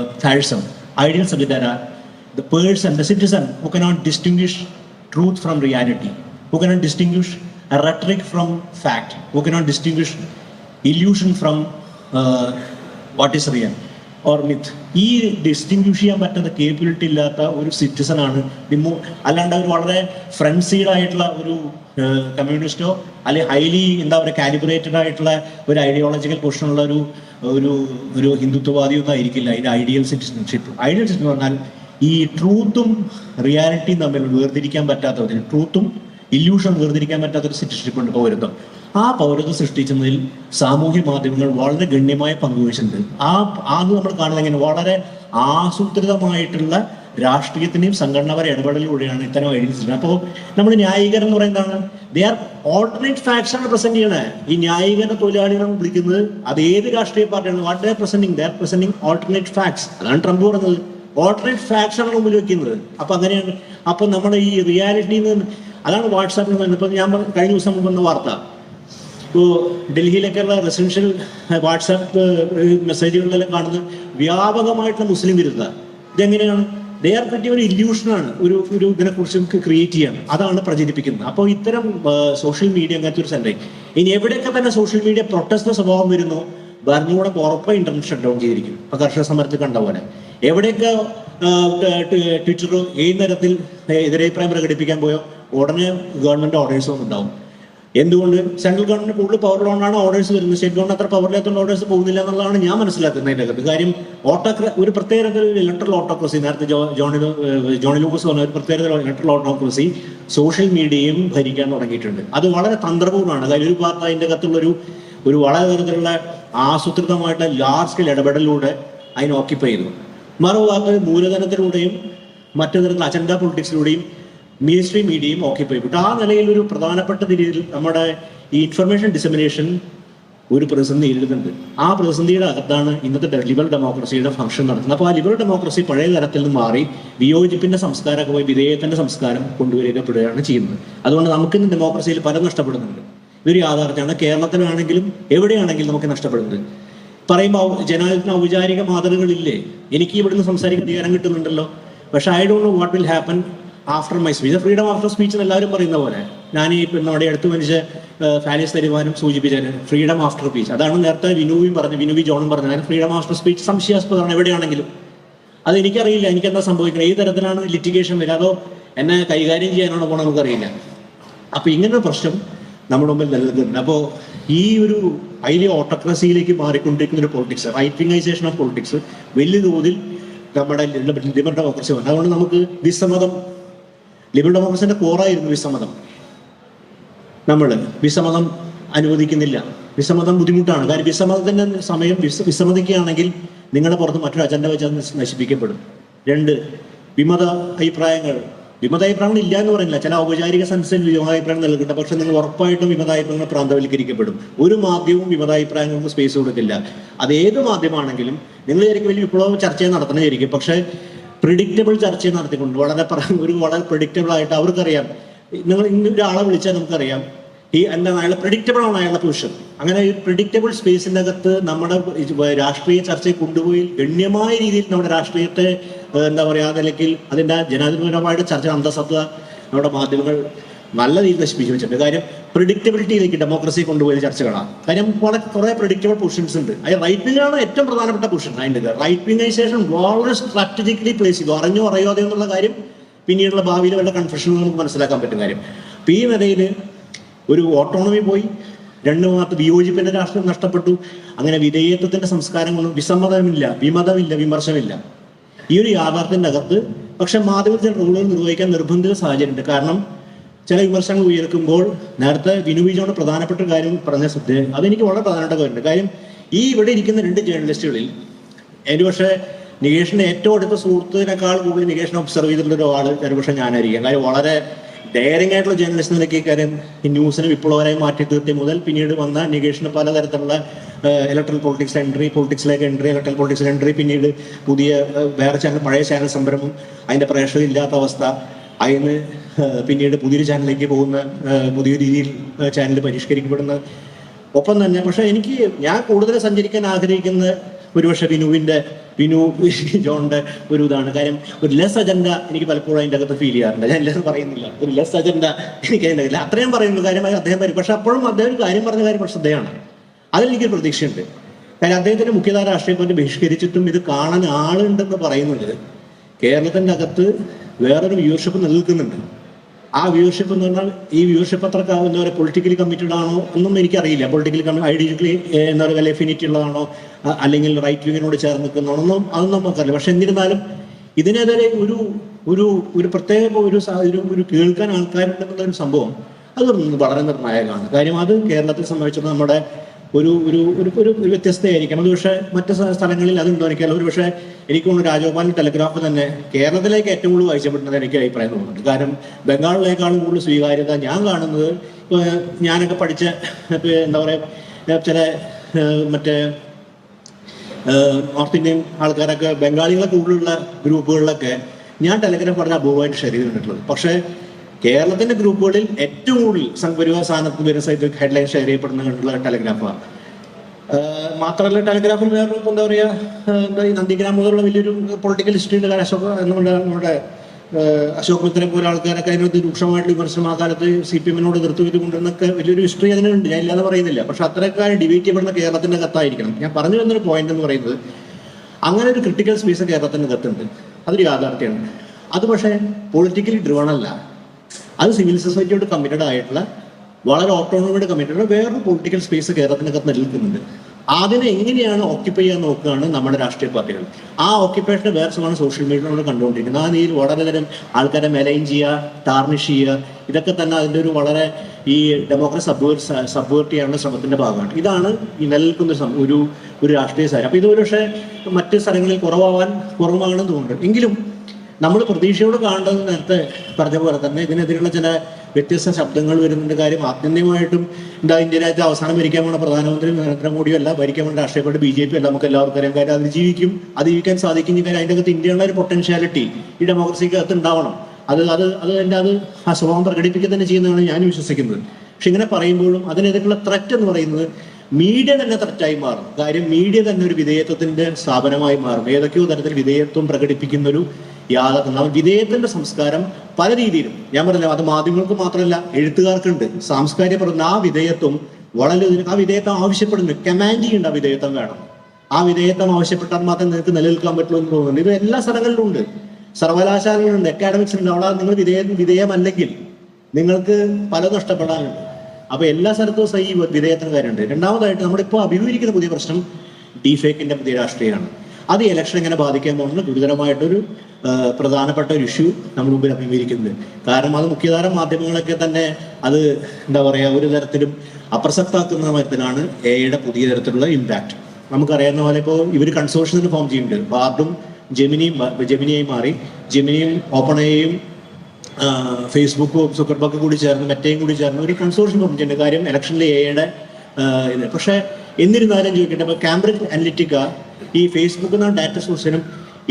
ideal Ideal ആരാ? The person the citizen who cannot cannot truth from reality who cannot a rhetoric from fact, who cannot distinguish illusion from uh, what is real or myth. ഈ ഡിസ്റ്റിങ്വിഷ് ചെയ്യാൻ പറ്റുന്ന കേപ്പബിലിറ്റി ഇല്ലാത്ത ഒരു സിറ്റിസൺ ആണ് ഡിമോ അല്ലാണ്ട് അവർ വളരെ ഫ്രണ്ട്സീഡ് ആയിട്ടുള്ള ഒരു കമ്മ്യൂണിസ്റ്റോ അല്ലെങ്കിൽ ഹൈലി എന്താ പറയുക കാലിബ്രേറ്റഡ് ആയിട്ടുള്ള ഒരു ഐഡിയോളജിക്കൽ പൊസിഷനുള്ള ഒരു ഒരു ഒരു ഹിന്ദുത്വവാദി ഒന്നും ആയിരിക്കില്ല. അതിന്റെ ഐഡിയൽ സിറ്റിസൺഷിപ്പ് ഐഡിയൽ സിറ്റിസൺ പറഞ്ഞാൽ ഈ ട്രൂത്തും റിയാലിറ്റിയും തമ്മിൽ വേർതിരിക്കാൻ പറ്റാത്ത ട്രൂത്തും ഇല്യൂഷൻ വേർതിരിക്കാൻ പറ്റാത്തൊരു സിറ്റിസൺഷിപ്പ് ഉണ്ട് പൗരത്വം ആ പൗരത്വം സൃഷ്ടിച്ചതിൽ സാമൂഹ്യ മാധ്യമങ്ങൾ വളരെ ഗണ്യമായ പങ്കുവഹിച്ചിട്ടുണ്ട് ആ അത് നമ്മൾ കാണുന്നത് എങ്ങനെ? വളരെ ആസൂത്രിതമായിട്ടുള്ള രാഷ്ട്രീയത്തിന്റെയും സംഘടനാപര ഇടപെടലിലൂടെയാണ് ഇത്തരം ഐഡിയൻസ് അപ്പോൾ നമ്മൾ ന്യായീകരണം എന്ന് പറയുന്നതാണ് they are alternate faction present ചെയ്യണേ. ഈ ന്യായീകരണ തൊഴിലാളികളെ വിളിക്കുന്നത് അത് ഏത് രാഷ്ട്രീയ പാർട്ടിയാണ്? What they presenting they are presenting alternate facts അതാണ് ട്രംപ് പറഞ്ഞത്. ഓൾട്ടർനേറ്റ് ഫാക്ഷനാണ് മുമ്പിൽ വെക്കുന്നത് അപ്പൊ അങ്ങനെയാണ്. അപ്പൊ നമ്മുടെ ഈ റിയാലിറ്റിയിൽ നിന്ന് അതാണ് വാട്സാപ്പിൽ ഇപ്പം ഞാൻ കഴിഞ്ഞ ദിവസം വന്ന വാർത്ത. ഇപ്പോൾ ഡൽഹിയിലേക്കുള്ള റെസിഡൻഷ്യൽ വാട്സാപ്പ് മെസ്സേജുകളിലെല്ലാം കാണുന്നത് വ്യാപകമായിട്ടുള്ള മുസ്ലിം വിരുദ്ധ. ഇതെങ്ങനെയാണ്? ദേ ആർ പറ്റിയ ഒരു ഇല്യൂഷനാണ് ഒരു ഒരു ഇതിനെക്കുറിച്ച് ക്രിയേറ്റ് ചെയ്യാണ്. അതാണ് പ്രചരിപ്പിക്കുന്നത്. അപ്പോൾ ഇത്തരം സോഷ്യൽ മീഡിയ അങ്ങനത്തെ ഒരു സെന്റർ ഇനി എവിടെയൊക്കെ തന്നെ സോഷ്യൽ മീഡിയ പ്രൊട്ടസ്റ്റ് സ്വഭാവം വരുന്നു? ഭരണകൂടം ഉറപ്പായി ഇന്റർനെറ്റ് ഷട്ട് ഡൗൺ ചെയ്തിരിക്കും ഇപ്പൊ കർഷക സമരത്തിൽ കണ്ട പോലെ. എവിടെയൊക്കെ ട്വിറ്റർ ഏത് തരത്തിൽ എതിരഭിപ്രായം പ്രകടിപ്പിക്കാൻ പോയോ? ഉടനെ ഗവൺമെന്റ് ഓർഡേഴ്സ് ഉണ്ടാവും എന്തുകൊണ്ട്? സെൻട്രൽ ഗവൺമെന്റ് കൂടുതൽ പവറിലുകൊണ്ടാണ് ഓർഡേഴ്സ് വരുന്നത്. സ്റ്റേറ്റ് ഗവൺമെന്റ് അത്ര പവറില്ലാത്തതുകൊണ്ട് ഓർഡേഴ്സ് പോകുന്നില്ല എന്നുള്ളതാണ് ഞാൻ മനസ്സിലാക്കുന്നത് അതിന്റെ അകത്ത്. കാര്യം ഓട്ടോക്ര ഒരു പ്രത്യേക തരത്തിൽ ഇലക്ട്രൽ ഓട്ടോക്രസി നേരത്തെ ജോണി ജോണി ലൂക്കസ് പറഞ്ഞ ഒരു പ്രത്യേക ഇലക്ട്രൽ ഓട്ടോക്രസി സോഷ്യൽ മീഡിയയും ഭരിക്കാൻ തുടങ്ങിയിട്ടുണ്ട്. അത് വളരെ തന്ത്രപൂർണമാണ് കാര്യം ഒരു പാർട്ടി അതിന്റെ അകത്തുള്ള ഒരു ഒരു വളരെ തരത്തിലുള്ള ആസൂത്രിതമായിട്ട് ലാർജ് സ്കെയിൽ ഇടപെടലിലൂടെ അതിനെ ഓക്യുപ്പൈ ചെയ്തു മറുഭാഗത്ത് മൂലധനത്തിലൂടെയും മറ്റു തരത്തിലുള്ള അജണ്ട പൊളിറ്റിക്സിലൂടെയും മിനിസ്ട്രി മീഡിയയും ഓക്യുപ്പൈ ചെയ്തു. ആ നിലയിൽ ഒരു പ്രധാനപ്പെട്ട രീതിയിൽ നമ്മുടെ ഈ ഇൻഫർമേഷൻ ഡിസമിനേഷൻ ഒരു പ്രതിസന്ധി നേരിടുന്നുണ്ട്. ആ പ്രതിസന്ധിയുടെ അകത്താണ് ഇന്നത്തെ ലിബറൽ ഡെമോക്രസിയുടെ ഫംഗ്ഷൻ നടക്കുന്നത്. അപ്പോൾ ആ ലിബറൽ ഡെമോക്രസി പഴയ തരത്തിൽ നിന്ന് മാറി വിയോജിപ്പിന്റെ സംസ്കാരമൊക്കെ പോയി വിധേയത്തിന്റെ സംസ്കാരം കൊണ്ടുവരികപ്പെടുകയാണ് ചെയ്യുന്നത്. അതുകൊണ്ട് നമുക്കിന്ന് ഡെമോക്രസിയിൽ പല നഷ്ടപ്പെടുന്നുണ്ട്. ഇതൊരു യാഥാർത്ഥ്യമാണ്. കേരളത്തിലാണെങ്കിലും എവിടെയാണെങ്കിലും നമുക്ക് നഷ്ടപ്പെടുന്നത് പറയുമ്പോൾ ജനാധിപത്യത്തിന് ഔപചാരിക മാതൃകകളില്ലേ? എനിക്ക് ഇവിടുന്ന് സംസാരിക്കാൻ അധികാരം കിട്ടുന്നുണ്ടല്ലോ. പക്ഷെ I don't know what will happen after my speech freedom after speech എന്ന് എല്ലാവരും പറയുന്ന പോലെ ഞാൻ ഈ നമ്മുടെ അടുത്ത് മനുഷ്യ ഫാലിസ് തരുവാനും സൂചിപ്പിച്ചത് ഫ്രീഡം ആഫ്റ്റർ സ്പീച്ച് അതാണ് നേരത്തെ വിനുവിയും പറഞ്ഞു വിനുവി ജോണും പറഞ്ഞു അതായത് ഫ്രീഡം ആഫ്റ്റർ സ്പീച്ച് സംശയാസ്പദമാണ് എവിടെയാണെങ്കിലും. അത് എനിക്കറിയില്ല എനിക്ക് എന്താ സംഭവിക്കുന്നത് ഏത് തരത്തിലാണ് ലിറ്റിഗേഷൻ വരിക അതോ എന്നെ കൈകാര്യം ചെയ്യാനാണോ പോകണം നമുക്കറിയില്ല അപ്പൊ ഇങ്ങനൊരു പ്രശ്നം നമ്മുടെ മുമ്പിൽ നിലനിൽക്കുന്നുണ്ട്. അപ്പോൾ ഈ ഒരു ഹൈലി ഓട്ടോക്രസിയിലേക്ക് മാറിക്കൊണ്ടിരിക്കുന്ന ഒരു പൊളിറ്റിക്സ് റൈറ്റിംഗൈസേഷൻ ഓഫ് പൊളിറ്റിക്സ് വലിയ തോതിൽ നമ്മുടെ ലിബറൽ ഡെമോക്രസി അതുകൊണ്ട് നമുക്ക് വിസമ്മതം ലിബറൽ ഡെമോക്രസിന്റെ കോറായിരുന്നു വിസമ്മതം. നമ്മൾ വിസമ്മതം അനുവദിക്കുന്നില്ല. വിസമ്മതം ബുദ്ധിമുട്ടാണ്. കാര്യം വിസമ്മതത്തിന്റെ സമയം വിസ വിസമ്മതിക്കുകയാണെങ്കിൽ നിങ്ങളുടെ പുറത്ത് മറ്റൊരു അജണ്ട വെച്ച് അത് നശിപ്പിക്കപ്പെടും. രണ്ട് വിമത അഭിപ്രായങ്ങൾ. വിമതാഭിപ്രായങ്ങൾ ഇല്ല എന്ന് പറയുന്നില്ല. ചില ഔപചാരിക സെൻസിൽ വിമതാഭിപ്രായം നൽകട്ടെ പക്ഷെ നിങ്ങൾ ഉറപ്പായിട്ടും വിമതാഭിപ്രായങ്ങൾ പ്രാന്തവൽക്കരിക്കപ്പെടും. ഒരു മാധ്യമവും വിമതാഭിപ്രായങ്ങൾക്ക് സ്പേസ് കൊടുക്കില്ല. അത് ഏത് മാധ്യമമാണെങ്കിലും നിങ്ങൾ ശരിക്കും വലിയ വിപ്ലവം ചർച്ച നടത്തണമായിരിക്കും പക്ഷേ പ്രിഡിക്റ്റബിൾ ചർച്ച നടത്തിക്കൊണ്ട് വളരെ ഒരു വളരെ പ്രിഡിക്റ്റബിൾ ആയിട്ട് അവർക്കറിയാം. നിങ്ങൾ ഇന്ന് ഒരാളെ വിളിച്ചാൽ നമുക്കറിയാം. ഈ എന്താണ് അയാളെ പ്രിഡിക്റ്റബിൾ ആണ് അയാളുടെ പൊസിഷൻ അങ്ങനെ ഈ പ്രിഡിക്റ്റബിൾ സ്പേസിന്റെ അകത്ത് നമ്മുടെ രാഷ്ട്രീയ ചർച്ചയെ കൊണ്ടുപോയി ഗണ്യമായ രീതിയിൽ നമ്മുടെ രാഷ്ട്രീയത്തെ എന്താ പറയുക അതല്ലെങ്കിൽ അതിന്റെ ജനാധിപത്യപരമായിട്ട് ചർച്ച അന്തസത്ത നമ്മുടെ മാധ്യമങ്ങൾ നല്ല രീതിയിൽ നശിപ്പിച്ചു വെച്ചിട്ടുണ്ട്. കാര്യം പ്രിഡിക്റ്റബിലിറ്റിയിലേക്ക് ഡെമോക്രസി കൊണ്ടുപോയ ചർച്ചകളാണ്. കാര്യം വളരെ കുറെ പ്രിഡിക്റ്റബിൾ പൊസിഷൻസ് ഉണ്ട്. അതിൽ റൈറ്റ് വിങ്ങാണ് ഏറ്റവും പ്രധാനപ്പെട്ട പൊസിഷൻ അതിന്റെ റൈറ്റ് വിങ്ങൈസേഷൻ വളരെ സ്ട്രാറ്റജിക്കലി പ്ലേസ് ചെയ്തു. അറിഞ്ഞോ അറിയാതെ എന്നുള്ള കാര്യം പിന്നീടുള്ള ഭാവിയിൽ വല്ല കൺഫ്യൂഷനിൽ നമുക്ക് മനസ്സിലാക്കാൻ പറ്റും കാര്യം. ഇപ്പം ഈ നിലയിൽ ഒരു ഓട്ടോണമി പോയി. രണ്ട് മാത്രം വിയോജിപ്പിന്റെ രാഷ്ട്രം നഷ്ടപ്പെട്ടു. അങ്ങനെ വിധേയത്വത്തിന്റെ സംസ്കാരങ്ങളൊന്നും വിസമ്മതമില്ല വിമതമില്ല വിമർശമില്ല ഈ ഒരു യാഥാർത്ഥ്യത്തിന്റെ അകത്ത് പക്ഷെ മാധ്യമത്തിന്റെ റോളുകൾ നിർവഹിക്കാൻ നിർബന്ധിത സാഹചര്യമുണ്ട്. കാരണം ചില വിമർശനങ്ങൾ ഉയർക്കുമ്പോൾ നേരത്തെ വിനു വിജയോട് പ്രധാനപ്പെട്ട കാര്യം പറഞ്ഞ സത്യം അതെനിക്ക് വളരെ പ്രധാനപ്പെട്ട കാര്യമുണ്ട്. കാര്യം ഈ ഇവിടെ ഇരിക്കുന്ന രണ്ട് ജേർണലിസ്റ്റുകളിൽ എനിക്ക് പക്ഷേ നികേഷിന്റെ ഏറ്റവും അടുത്ത സുഹൃത്തിനേക്കാൾ കൂടുതൽ നികേഷിനെ ഒബ്സർവ് ചെയ്തിട്ടുള്ള ഒരാൾ ഒരുപക്ഷെ ഞാനായിരിക്കും. കാര്യം വളരെ ഡയറിംഗ് ആയിട്ടുള്ള ജേർണലിസ്റ്റ് നിലയ്ക്ക് കാര്യം ഈ ന്യൂസിനെ വിപ്ലവമായി മാറ്റി തീർത്തി മുതൽ പിന്നീട് വന്ന നികേഷിന് പലതരത്തിലുള്ള ഇലക്ട്രൽ പൊളിറ്റിക്സ് എൻട്രി പൊളിറ്റിക്സിലേക്ക് എൻട്രി ഇലക്ട്രൽ പൊളിറ്റിക്സ് എൻട്രി പിന്നീട് പുതിയ വേറെ ചാനൽ പഴയ ചാനൽ സംരംഭം അതിന്റെ പ്രേക്ഷകരില്ലാത്ത അവസ്ഥ അതിന് പിന്നീട് പുതിയൊരു ചാനലിലേക്ക് പോകുന്ന പുതിയ രീതിയിൽ ചാനൽ പരിഷ്കരിക്കപ്പെടുന്ന ഒപ്പം തന്നെ. പക്ഷെ എനിക്ക് ഞാൻ കൂടുതൽ സഞ്ചരിക്കാൻ ആഗ്രഹിക്കുന്ന ഒരുപക്ഷെ വിനുവിന്റെ വിനു ജോണിന്റെ ഒരു ഇതാണ്. കാര്യം ഒരു ലെസ് അജണ്ട എനിക്ക് പലപ്പോഴും അതിന്റെ അകത്ത് ഫീൽ ചെയ്യാറുണ്ട്. ഞാൻ ലെസ് പറയുന്നില്ല ഒരു ലെസ് അജണ്ട എനിക്ക് അതിന്റെ അകത്ത് അത്രയും പറയുന്ന കാര്യമായി അദ്ദേഹം പറയും. പക്ഷെ അപ്പോഴും അദ്ദേഹം ഒരു കാര്യം പറഞ്ഞ കാര്യം ശ്രദ്ധയാണ് അതിൽ എനിക്കൊരു പ്രതീക്ഷയുണ്ട്. കാര്യം അദ്ദേഹത്തിന്റെ മുഖ്യധാര രാഷ്ട്രീയ പാർട്ടി ബഹിഷ്കരിച്ചിട്ടും ഇത് കാണാൻ ആളുണ്ടെന്ന് പറയുന്നുണ്ട്. കേരളത്തിന്റെ അകത്ത് വേറൊരു വ്യൂവർഷിപ്പ് നിലനിൽക്കുന്നുണ്ട്. ആ വ്യൂവർഷിപ്പ് എന്ന് പറഞ്ഞാൽ ഈ വ്യൂവർഷിപ്പ് അത്ര എന്താ പറയുക പൊളിറ്റിക്കലി കമ്മിറ്റഡ് ആണോ ഒന്നും എനിക്കറിയില്ല. പൊളിറ്റിക്കലി കമ്മി ഐഡിയോളജിക്കലി എന്താ പറയുക എഫിനിറ്റി ഉള്ളതാണോ അല്ലെങ്കിൽ റൈറ്റ് വിങ്ങിനോട് ചേർന്ന് നിൽക്കുന്നതാണോ ഒന്നും അതൊന്നും നമുക്കറിയില്ല പക്ഷെ എന്നിരുന്നാലും ഇതിനെതിരെ ഒരു ഒരു ഒരു പ്രത്യേക ഒരു ഒരു കേൾക്കാൻ ആൾക്കാരുണ്ടെന്നുള്ള ഒരു സംഭവം അത് വളരെ നിർണായകമാണ്. കാര്യം അത് കേരളത്തിൽ സംഭവിച്ചത് നമ്മുടെ ഒരു ഒരു ഒരു ഒരു ഒരു വ്യത്യസ്തയായിരിക്കും. അത് പക്ഷേ മറ്റ് സ്ഥലങ്ങളിൽ അതുണ്ടോ എനിക്കല്ല ഒരു പക്ഷേ എനിക്ക് തോന്നുന്നു രാജഗോപാലിന് ടെലഗ്രാഫ് തന്നെ കേരളത്തിലേക്ക് ഏറ്റവും കൂടുതൽ വായിച്ചപ്പെടുന്നത് എനിക്ക് അഭിപ്രായം തോന്നുന്നുണ്ട്. കാരണം ബംഗാളിലേക്കാണ് കൂടുതൽ സ്വീകാര്യത ഞാൻ കാണുന്നത്. ഞാനൊക്കെ പഠിച്ച എന്താ പറയുക ചില മറ്റേ നോർത്ത് ഇന്ത്യൻ ആൾക്കാരൊക്കെ ബംഗാളികളെ കൂടുതലുള്ള ഗ്രൂപ്പുകളിലൊക്കെ ഞാൻ ടെലിഗ്രാഫ് പറഞ്ഞ അപൂർവമായിട്ട് ഷെയർ ചെയ്തിട്ടുള്ളത് പക്ഷേ കേരളത്തിന്റെ ഗ്രൂപ്പുകളിൽ ഏറ്റവും കൂടുതൽ സംഘപരിവാർ സ്ഥാനത്ത് വരുന്ന സൈറ്റ് ഹെഡ്ലൈൻ ഷെയർ ചെയ്യപ്പെടുന്ന കണ്ടുള്ള ടെലഗ്രാഫാണ് മാത്രമല്ല ടെലിഗ്രാഫിൽ വേറൊരു എന്താ പറയുക എന്താ ഈ നന്ദിഗ്രാം മുതലുള്ള വലിയൊരു പൊളിറ്റിക്കൽ ഹിസ്റ്ററിയുടെ കാര്യം അശോക് എന്നുള്ള നമ്മുടെ അശോക് മിത്രനെ പോലെ ആൾക്കാരൊക്കെ അതിനകത്ത് രൂക്ഷമായിട്ട് വിമർശനം ആ കാലത്ത് സി പി എമ്മിനോട് നിർത്തുവിൽ കൊണ്ടുവന്നൊക്കെ വലിയൊരു ഹിസ്റ്ററി അതിനുണ്ട് ഞാൻ ഇല്ലാതെ പറയുന്നില്ല. പക്ഷെ അത്രയൊക്കെ ഡിബേറ്റ് ചെയ്യപ്പെടുന്ന കേരളത്തിന്റെ കത്തായിരിക്കണം. ഞാൻ പറഞ്ഞു വന്നൊരു പോയിന്റ് എന്ന് പറയുന്നത് അങ്ങനെ ഒരു ക്രിട്ടിക്കൽ സ്പേസ് കേരളത്തിന്റെ കത്തുണ്ട്. അതൊരു യാഥാർത്ഥ്യമാണ്. അത് പക്ഷേ പൊളിറ്റിക്കലി ഡ്രിവൺ അല്ല. അത് സിവിൽ സൊസൈറ്റിയോട് കമ്മിറ്റഡ് ആയിട്ടുള്ള വളരെ ഓട്ടോണോമിയുടെ കമ്മിറ്റിയുടെ വേറൊരു പൊളിറ്റിക്കൽ സ്പേസ് കേരളത്തിനകത്ത് നിലനിൽക്കുന്നുണ്ട്. അതിനെ എങ്ങനെയാണ് ഓക്യുപ്പൈ ചെയ്യാൻ നോക്കുകയാണ് നമ്മുടെ രാഷ്ട്രീയ പാർട്ടികൾ. ആ ഓക്യുപ്പേഷന്റെ വേറെ സുഖമാണ് സോഷ്യൽ മീഡിയയിലൂടെ കണ്ടുകൊണ്ടിരിക്കുന്നത്. ആ നീര് വളരെ നേരം ആൾക്കാരെ മെലൈൻ ചെയ്യുക ടാർണിഷ് ചെയ്യുക ഇതൊക്കെ തന്നെ അതിന്റെ ഒരു വളരെ ഈ ഡെമോക്രസി സബ്വേർ സബ്വേർട്ട് ചെയ്യാനുള്ള ശ്രമത്തിന്റെ ഭാഗമാണ്. ഇതാണ് ഈ നിലനിൽക്കുന്ന ഒരു ഒരു രാഷ്ട്രീയ സാരം അപ്പൊ ഇത് മറ്റ് സ്ഥലങ്ങളിൽ കുറവാവാൻ കുറവാണെന്ന് തോന്നുന്നുണ്ട്. എങ്കിലും നമ്മൾ പ്രതീക്ഷയോട് കാണേണ്ടത് നേരത്തെ പറഞ്ഞ പോലെ തന്നെ ഇതിനെതിരെയുള്ള ചില വ്യത്യസ്ത ശബ്ദങ്ങൾ വരുന്നുണ്ട്. കാര്യം ആത്യന്തികമായിട്ടും എന്താ ഇന്ത്യ രാജ്യത്ത് അവസാനം ഭരിക്കാൻ പോണ പ്രധാനമന്ത്രി നരേന്ദ്രമോദിയും അല്ല ഭരിക്കാൻ പോണ രാഷ്ട്രീയ പാർട്ടി ബി ജെ പി അല്ല നമുക്ക് എല്ലാവർക്കും അറിയാം. കാര്യം അതിജീവിക്കും അതിജീവിക്കാൻ സാധിക്കും. കാര്യം അതിന്റെ അകത്ത് ഇന്ത്യയുടെ ഒരു പൊട്ടൻഷ്യാലിറ്റി ഈ ഡെമോക്രസിക്ക് അകത്ത് ഉണ്ടാവണം. അത് അത് അത് എന്റെ അത് ആ സ്വഭാവം പ്രകടിപ്പിക്കുക തന്നെ ചെയ്യുന്നതാണ് ഞാൻ വിശ്വസിക്കുന്നത്. പക്ഷെ ഇങ്ങനെ പറയുമ്പോഴും അതിനെതിരെയുള്ള ത്രെറ്റ് എന്ന് പറയുന്നത് മീഡിയ തന്നെ ത്രെറ്റായി മാറും. കാര്യം മീഡിയ തന്നെ ഒരു വിധേയത്വത്തിന്റെ സ്ഥാപനമായി മാറും. ഏതൊക്കെയോ തരത്തിൽ വിധേയത്വം പ്രകടിപ്പിക്കുന്ന ഒരു ആ വിധേയത്തിന്റെ സംസ്കാരം പല രീതിയിലും ഞാൻ പറഞ്ഞില്ല അത് മാധ്യമങ്ങൾക്ക് മാത്രമല്ല എഴുത്തുകാർക്കുണ്ട്. സാംസ്കാരിക പറഞ്ഞ ആ വിധേയത്വം വളരെ ആ വിധേയത്വം ആവശ്യപ്പെടുന്നു. കമാൻഡ് ചെയ്യേണ്ട ആ വിധേയത്വം വേണം. ആ വിധേയത്വം ആവശ്യപ്പെട്ടാൽ മാത്രമേ നിങ്ങൾക്ക് നിലനിൽക്കാൻ പറ്റുള്ളൂ എന്ന് തോന്നുന്നു. ഇത് എല്ലാ സ്ഥലങ്ങളിലും ഉണ്ട് സർവകലാശാലകളുണ്ട് അക്കാഡമിക്സ് ഉണ്ട്. അവിടെ നിങ്ങൾ വിധേയ വിധേയമല്ലെങ്കിൽ നിങ്ങൾക്ക് പല നഷ്ടപ്പെടാനുണ്ട്. അപ്പൊ എല്ലാ സ്ഥലത്തും സഹി വിധേയത്തിന് കാര്യമുണ്ട്. രണ്ടാമതായിട്ട് നമ്മളിപ്പോൾ അഭിമുഖീകരിക്കുന്ന പുതിയ പ്രശ്നം ഡിഫേക്കിന്റെ പുതിയ രാഷ്ട്രീയമാണ്. അത് ഇലക്ഷൻ എങ്ങനെ ബാധിക്കാൻ പോകുന്ന ഗുരുതരമായിട്ടൊരു പ്രധാനപ്പെട്ട ഒരു ഇഷ്യൂ നമ്മൾ മുമ്പിൽ അഭിമുഖീകരിക്കുന്നത് കാരണം അത് മുഖ്യധാര മാധ്യമങ്ങളൊക്കെ തന്നെ അത് എന്താ പറയുക ഒരു തരത്തിലും അപ്രസക്താക്കുന്ന തരത്തിലാണ് എയുടെ പുതിയ തരത്തിലുള്ള ഇമ്പാക്ട് നമുക്കറിയാവുന്ന പോലെ ഇപ്പോൾ ഇവർ കൺസോർഷ്യത്തിന് ഫോം ചെയ്യുന്നുണ്ട്. ബാർഡും ജെമിനിയും ജെമിനിയായി മാറി. ജെമിനിയും ഓപ്പണയും ഫേസ്ബുക്കും സുക്കർബൊക്കെ കൂടി ചേർന്ന് മറ്റേയും കൂടി ചേർന്ന് ഒരു കൺസോർഷ്യം ചെയ്യുന്നുണ്ട്. കാര്യം ഇലക്ഷനിൽ എയുടെ ഇത്. പക്ഷേ എന്നിരുന്നാലും ചോദിക്കട്ടെ ഇപ്പോൾ കാംബ്രിഡ്ജ് അനലിറ്റിക്ക ഈ ഫേസ്ബുക്കിൽ നിന്ന് ഡാറ്റ സോഴ്സ് ചെയ്യണം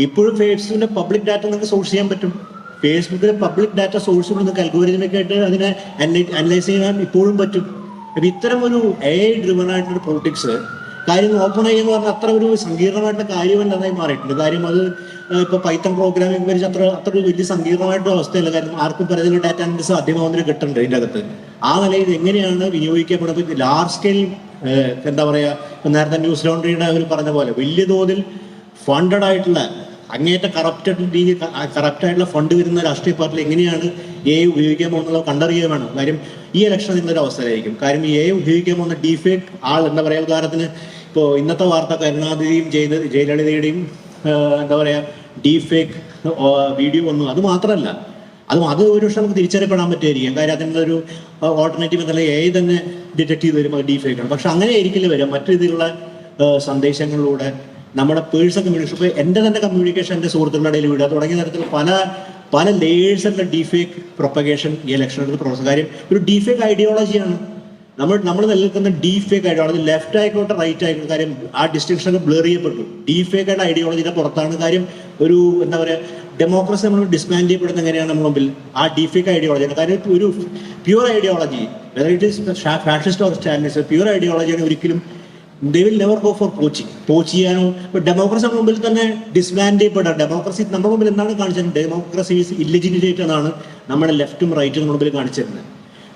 ഇപ്പോഴും ഫേസ്ബുക്കിന്റെ പബ്ലിക് ഡാറ്റ നിങ്ങൾക്ക് സോഴ്സ് ചെയ്യാൻ പറ്റും. ഫേസ്ബുക്കിലെ പബ്ലിക് ഡാറ്റ സോഴ്സ് നിങ്ങൾക്ക് അൽഗോരിതമൊക്കെ ആയിട്ട് അതിനെ അനലൈസ് ചെയ്യാൻ ഇപ്പോഴും പറ്റും. അപ്പൊ ഇത്തരം ഒരു എ ഡ്രിവൺ ആയിട്ടുള്ള പൊളിറ്റിക്സ് കാര്യം ഓപ്പൺ ആയി എന്ന് പറഞ്ഞാൽ അത്ര ഒരു സങ്കീർണമായിട്ടുള്ള കാര്യമല്ലാതായി മാറിയിട്ടുണ്ട്. കാര്യം അത് ഇപ്പോൾ ഇപ്പൊ പൈത്തൺ പ്രോഗ്രാമിംഗ് വരിച്ച് അത്ര അത്ര ഒരു വലിയ സങ്കീർണമായിട്ടുള്ള അവസ്ഥയല്ല. കാരണം ആർക്കും പലതിലും ഡാറ്റ അനലിസ് സാധ്യമാവുന്നതിന് കിട്ടുന്നുണ്ട് ഇതിന്റെ അകത്ത്. ആ നിലയിൽ എങ്ങനെയാണ് വിനിയോഗിക്കപ്പെടുന്നത്? ലാർജ് സ്കെയിൽ എന്താ പറയുക നേരത്തെ ന്യൂസ് ലോണ്ടറിയുടെ അവർ പറഞ്ഞ പോലെ വലിയ തോതിൽ ഫണ്ടഡ് ആയിട്ടുള്ള അങ്ങേറ്റ കറപ്റ്റഡ് രീതി കറപ്റ്റ് ആയിട്ടുള്ള ഫണ്ട് വരുന്ന രാഷ്ട്രീയ പാർട്ടികൾ എങ്ങനെയാണ് എ ഉപയോഗിക്കാൻ പോകുന്നത് കണ്ടറിയുക വേണം. കാര്യം ഈ ഇലക്ഷൻ നിന്നൊരു അവസരമായിരിക്കും. കാര്യം എ ഉപയോഗിക്കാൻ പോകുന്ന ഡിഫേക്ക് ആൾ എന്താ പറയുക ഉദാഹരണത്തിന് ഇപ്പോൾ ഇന്നത്തെ വാർത്ത കരുണാനിധിയും ജയ ജയലളിതയുടെയും എന്താ പറയുക ഡിഫേക്ക് വീഡിയോ വന്നു. അത് മാത്രമല്ല അത് അത് ഒരു പക്ഷെ നമുക്ക് തിരിച്ചറിയപ്പെടാൻ പറ്റുമായിരിക്കും. കാര്യം അതിനുള്ള ഒരു ഓൾട്ടർനേറ്റീവ് എന്നല്ല എ തന്നെ ഡിറ്റക്ട് ചെയ്ത് വരുമ്പോൾ ഡീഫേക്ക് ആണ്. പക്ഷെ അങ്ങനെ ആയിരിക്കില്ല വരും മറ്റു രീതിയിലുള്ള സന്ദേശങ്ങളിലൂടെ നമ്മുടെ പേഴ്സൺ കമ്മ്യൂണിക്കേഷൻ ഇപ്പോൾ എന്റെ തന്നെ കമ്മ്യൂണിക്കേഷൻ എന്റെ സുഹൃത്തുക്കളുടെ ഇടയിൽ വിടുക തുടങ്ങിയ തരത്തിൽ പല പല ലേയേഴ്സിന്റെ ഡീഫേക്ക് പ്രൊപ്പഗേഷൻ ഈ ഇലക്ഷനിൽ പ്രോസസ് കാര്യം ഒരു ഡീഫേക്ക് ഐഡിയോളജിയാണ് നമ്മൾ നമ്മൾ നിലനിൽക്കുന്ന ഡീഫേക്ക് ഐഡിയോളജി ലെഫ്റ്റ് ആയിക്കോട്ടെ റൈറ്റ് ആയിക്കോട്ടെ കാര്യം ആ ഡിസ്റ്റിങ്ഷൻ ബ്ലർ ചെയ്യപ്പെട്ടു. ഡീഫേക്കായിട്ട് ഐഡിയോളജിയുടെ പുറത്താണ് കാര്യം ഒരു എന്താ പറയുക ഡെമോക്രസി നമ്മൾ ഡിസ്മാൻഡ് ചെയ്യപ്പെടുന്ന എങ്ങനെയാണ് നമ്മുടെ മുമ്പിൽ? ആ ഡീഫേക്ക് ഐഡിയോളജി കാര്യം ഒരു pure ideology whether it is fascist or Stalinist pure ഐഡിയോളജിയാണ് ഒരിക്കലും they will never go for poaching poach ചെയ്യാനോ ഇപ്പൊ ഡെമോക്രസി മുമ്പിൽ തന്നെ ഡിസ്മാൻഡ് ചെയ്യപ്പെടാം. ഡെമോക്രസി നമ്മുടെ മുമ്പിൽ എന്താണ് കാണിച്ചത്? ഡെമോക്രസി ഈസ് ഇല്ലിജിനേറ്റ് എന്നാണ് നമ്മുടെ ലെഫ്റ്റും റൈറ്റും മുമ്പിൽ കാണിച്ചിരുന്നത്.